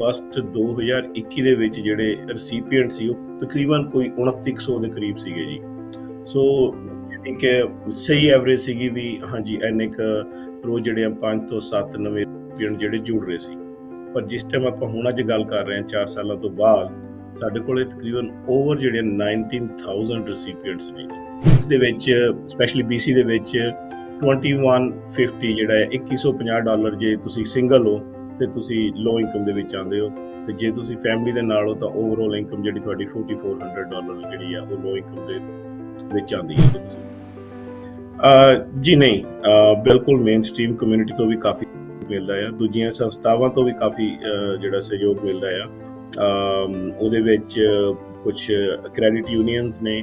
1 2021 ਦੇ ਵਿੱਚ ਜਿਹੜੇ ਰੈਸੀਪੀਐਂਟ ਸੀ ਉਹ ਤਕਰੀਬਨ ਕੋਈ 2900 ਦੇ ਕਰੀਬ ਸੀਗੇ ਜੀ। ਸੋ ਜਿਹੜੀ ਕਿ ਸਹੀ ਐਵਰੇਜ ਸੀਗੀ ਵੀ ਹਾਂਜੀ ਐਨੇ ਕ ਰੋਜ਼ ਜਿਹੜੇ ਆ 5 ਤੋਂ 7 ਨਵੇਂ ਰੈਸੀਪੀਐਂਟ ਜਿਹੜੇ ਜੁੜ ਰਹੇ ਸੀ। ਪਰ ਜਿਸ ਟਾਈਮ ਆਪਾਂ ਹੁਣ ਅੱਜ ਗੱਲ ਕਰ ਰਹੇ ਹਾਂ 4 ਸਾਲਾਂ ਤੋਂ ਬਾਅਦ, ਸਾਡੇ ਕੋਲੇ ਤਕਰੀਬਨ ਓਵਰ ਜਿਹੜੇ 19000 ਰੈਸੀਪੀਐਂਟਸ ਨੇ। ਇਸ ਦੇ ਵਿੱਚ ਸਪੈਸ਼ਲੀ BC ਦੇ ਵਿੱਚ 2150 ਜਿਹੜਾ ਹੈ 2150 ਡਾਲਰ ਜੇ ਤੁਸੀਂ ਸਿੰਗਲ ਹੋ ਤੇ ਤੁਸੀਂ ਲੋ ਇਨਕਮ ਦੇ ਵਿੱਚ ਆਉਂਦੇ ਹੋ, ਤੇ ਜੇ ਤੁਸੀਂ ਫੈਮਿਲੀ ਦੇ ਨਾਲ ਹੋ ਤਾਂ ਓਵਰਆਲ ਇਨਕਮ ਜਿਹੜੀ ਤੁਹਾਡੀ 4400 ਡਾਲਰ ਜਿਹੜੀ ਆ ਉਹ ਲੋ ਇਨਕਮ ਦੇ ਵਿੱਚ ਆਉਂਦੀ ਹੈ। ਤੁਸੀਂ ਜੀ ਨਹੀਂ ਬਿਲਕੁਲ ਮੇਨ ਸਟ੍ਰੀਮ ਕਮਿਊਨਿਟੀ ਤੋਂ ਵੀ ਕਾਫੀ ਮਿਲਦਾ ਆ। ਦੂਜੀਆਂ ਸੰਸਥਾਵਾਂ ਤੋਂ ਵੀ ਕਾਫੀ ਜਿਹੜਾ ਸਹਿਯੋਗ ਮਿਲਦਾ ਆ। ਉਹਦੇ ਵਿੱਚ ਕੁਝ ਕ੍ਰੈਡਿਟ ਯੂਨੀਅਨਸ ਨੇ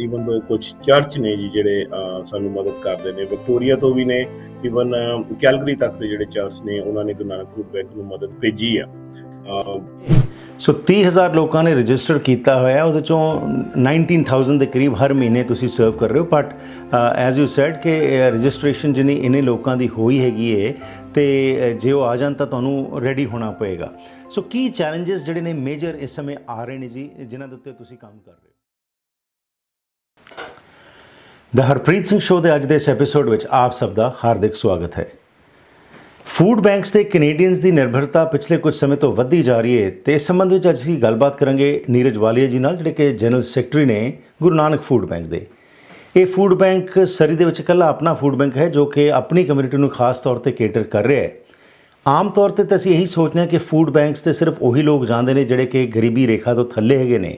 ਈਵਨ ਦੋ ਕੁਝ ਚਰਚ ਨੇ ਜੀ ਜਿਹੜੇ ਸਾਨੂੰ ਮਦਦ ਕਰਦੇ ਨੇ ਵਿਕਟੋਰੀਆ ਤੋਂ ਵੀ ਨੇ ਈਵਨ ਕੈਲਗਰੀ ਤੱਕ ਦੇ ਜਿਹੜੇ ਚਰਚ ਨੇ ਉਹਨਾਂ ਨੇ ਗੁਰੂ ਨਾਨਕ ਫੂਡ ਬੈਂਕ ਨੂੰ ਮਦਦ ਭੇਜੀ ਆ। ਅਹ, ਸੋ 30000 ਲੋਕਾਂ ਨੇ ਰਜਿਸਟਰ ਕੀਤਾ ਹੋਇਆ ਉਹਦੇ ਚੋਂ 19000 ਦੇ ਕਰੀਬ ਹਰ ਮਹੀਨੇ ਤੁਸੀਂ ਸਰਵ ਕਰ ਰਹੇ ਹੋ ਬਟ ਐਜ਼ ਯੂ ਸੈਡ ਕਿ ਰਜਿਸਟ੍ਰੇਸ਼ਨ ਜਿਨੀ ਇਹਨੇ ਲੋਕਾਂ ਦੀ ਹੋਈ ਹੈਗੀ ਏ ਤੇ ਜੇ ਉਹ ਆ ਜਾਣ ਤਾਂ ਤੁਹਾਨੂੰ ਰੈਡੀ ਹੋਣਾ ਪਏਗਾ। ਸੋ ਕੀ ਚੈਲੰਜਸ ਜਿਹੜੇ ਨੇ ਮੇਜਰ ਇਸ ਸਮੇਂ ਆ ਰਹੇ ਨੇ ਜੀ ਜਿਨ੍ਹਾਂ ਦੇ ਉੱਤੇ ਤੁਸੀਂ ਕੰਮ ਕਰ ਰਹੇ ਹੋ? ਦਾ ਹਰਪ੍ਰੀਤ ਸਿੰਘ ਸ਼ੋਅ ਦੇ ਅੱਜ ਦੇ ਇਸ ਐਪੀਸੋਡ ਵਿੱਚ ਆਪ ਸਭ ਦਾ ਹਾਰਦਿਕ ਸਵਾਗਤ ਹੈ। ਫੂਡ ਬੈਂਕਸ ਤੇ ਕੈਨੇਡੀਅਨਸ ਦੀ ਨਿਰਭਰਤਾ ਪਿਛਲੇ ਕੁਝ ਸਮੇਂ ਤੋਂ ਵੱਧਦੀ ਜਾ ਰਹੀ ਹੈ ਤੇ ਇਸ ਸੰਬੰਧ ਵਿੱਚ ਅੱਜ ਅਸੀਂ ਗੱਲਬਾਤ ਕਰਾਂਗੇ ਨੀਰਜ ਵਾਲੀਆ ਜੀ ਨਾਲ, ਜਿਹੜੇ ਕਿ ਜਨਰਲ ਸੈਕਟਰੀ ਨੇ ਗੁਰੂ ਨਾਨਕ ਫੂਡ ਬੈਂਕ ਦੇ। ਇਹ ਫੂਡ ਬੈਂਕ ਸਰੀ ਦੇ ਵਿੱਚ ਇਕੱਲਾ ਆਪਣਾ ਫੂਡ ਬੈਂਕ ਹੈ ਜੋ ਕਿ ਆਪਣੀ ਕਮਿਊਨਿਟੀ ਨੂੰ ਖਾਸ ਤੌਰ ਤੇ ਕੇਟਰ ਕਰ ਰਿਹਾ ਹੈ। ਆਮ ਤੌਰ ਤੇ ਤਾਂ ਅਸੀਂ ਇਹੀ ਸੋਚਦੇ ਹਾਂ ਕਿ ਫੂਡ ਬੈਂਕਸ ਤੇ ਸਿਰਫ ਉਹੀ ਲੋਕ ਜਾਂਦੇ ਨੇ ਜਿਹੜੇ ਕਿ ਗਰੀਬੀ ਰੇਖਾ ਤੋਂ ਥੱਲੇ ਹੈਗੇ ਨੇ।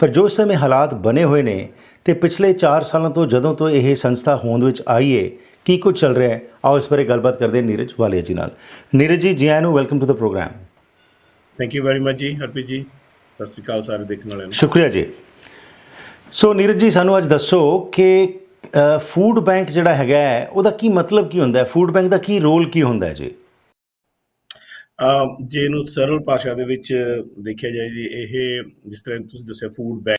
ਪਰ ਜੋ ਇਸ ਸਮੇਂ ਹਾਲਾਤ ਬਣੇ ਹੋਏ ਨੇ ਤੇ ਪਿਛਲੇ 4 ਸਾਲਾਂ ਤੋਂ ਜਦੋਂ ਤੋਂ ਇਹ ਸੰਸਥਾ ਹੋਂਦ ਵਿੱਚ ਆਈ ਹੈ ਕੀ ਕੁਝ ਚੱਲ ਰਿਹਾ ਹੈ? ਆਓ ਇਸ ਬਾਰੇ ਗੱਲਬਾਤ ਕਰਦੇ ਨੀਰਜ ਵਾਲੀਆ ਜੀ ਨਾਲ। ਨੀਰਜ ਜੀ ਜੀ ਆਇਆਂ welcome to the programme. Thank you very much ਜੀ ਹਰਪ੍ਰੀਤ ਜੀ। ਸਤਿ ਸ੍ਰੀ ਅਕਾਲ ਸਾਰੇ ਦੇਖਣ ਵਾਲਿਆਂ ਨੂੰ। ਸ਼ੁਕਰੀਆ ਜੀ। ਸੋ ਨੀਰਜ ਜੀ ਸਾਨੂੰ ਅੱਜ ਦੱਸੋ ਕਿ ਫੂਡ ਬੈਂਕ ਜਿਹੜਾ ਹੈਗਾ ਉਹਦਾ ਕੀ ਮਤਲਬ ਕੀ ਹੁੰਦਾ ਹੈ? ਫੂਡ ਬੈਂਕ ਦਾ ਕੀ ਰੋਲ ਕੀ ਹੁੰਦਾ ਹੈ ਜੀ? ਜੇ ਇਹਨੂੰ ਸਰਲ ਭਾਸ਼ਾ ਦੇ ਵਿੱਚ ਦੇਖਿਆ ਜਾਏ ਜੀ, ਇਹ ਜਿਸ ਤਰ੍ਹਾਂ ਤੁਸੀਂ ਦੱਸਿਆ ਫੂਡ ਬੈਂਕ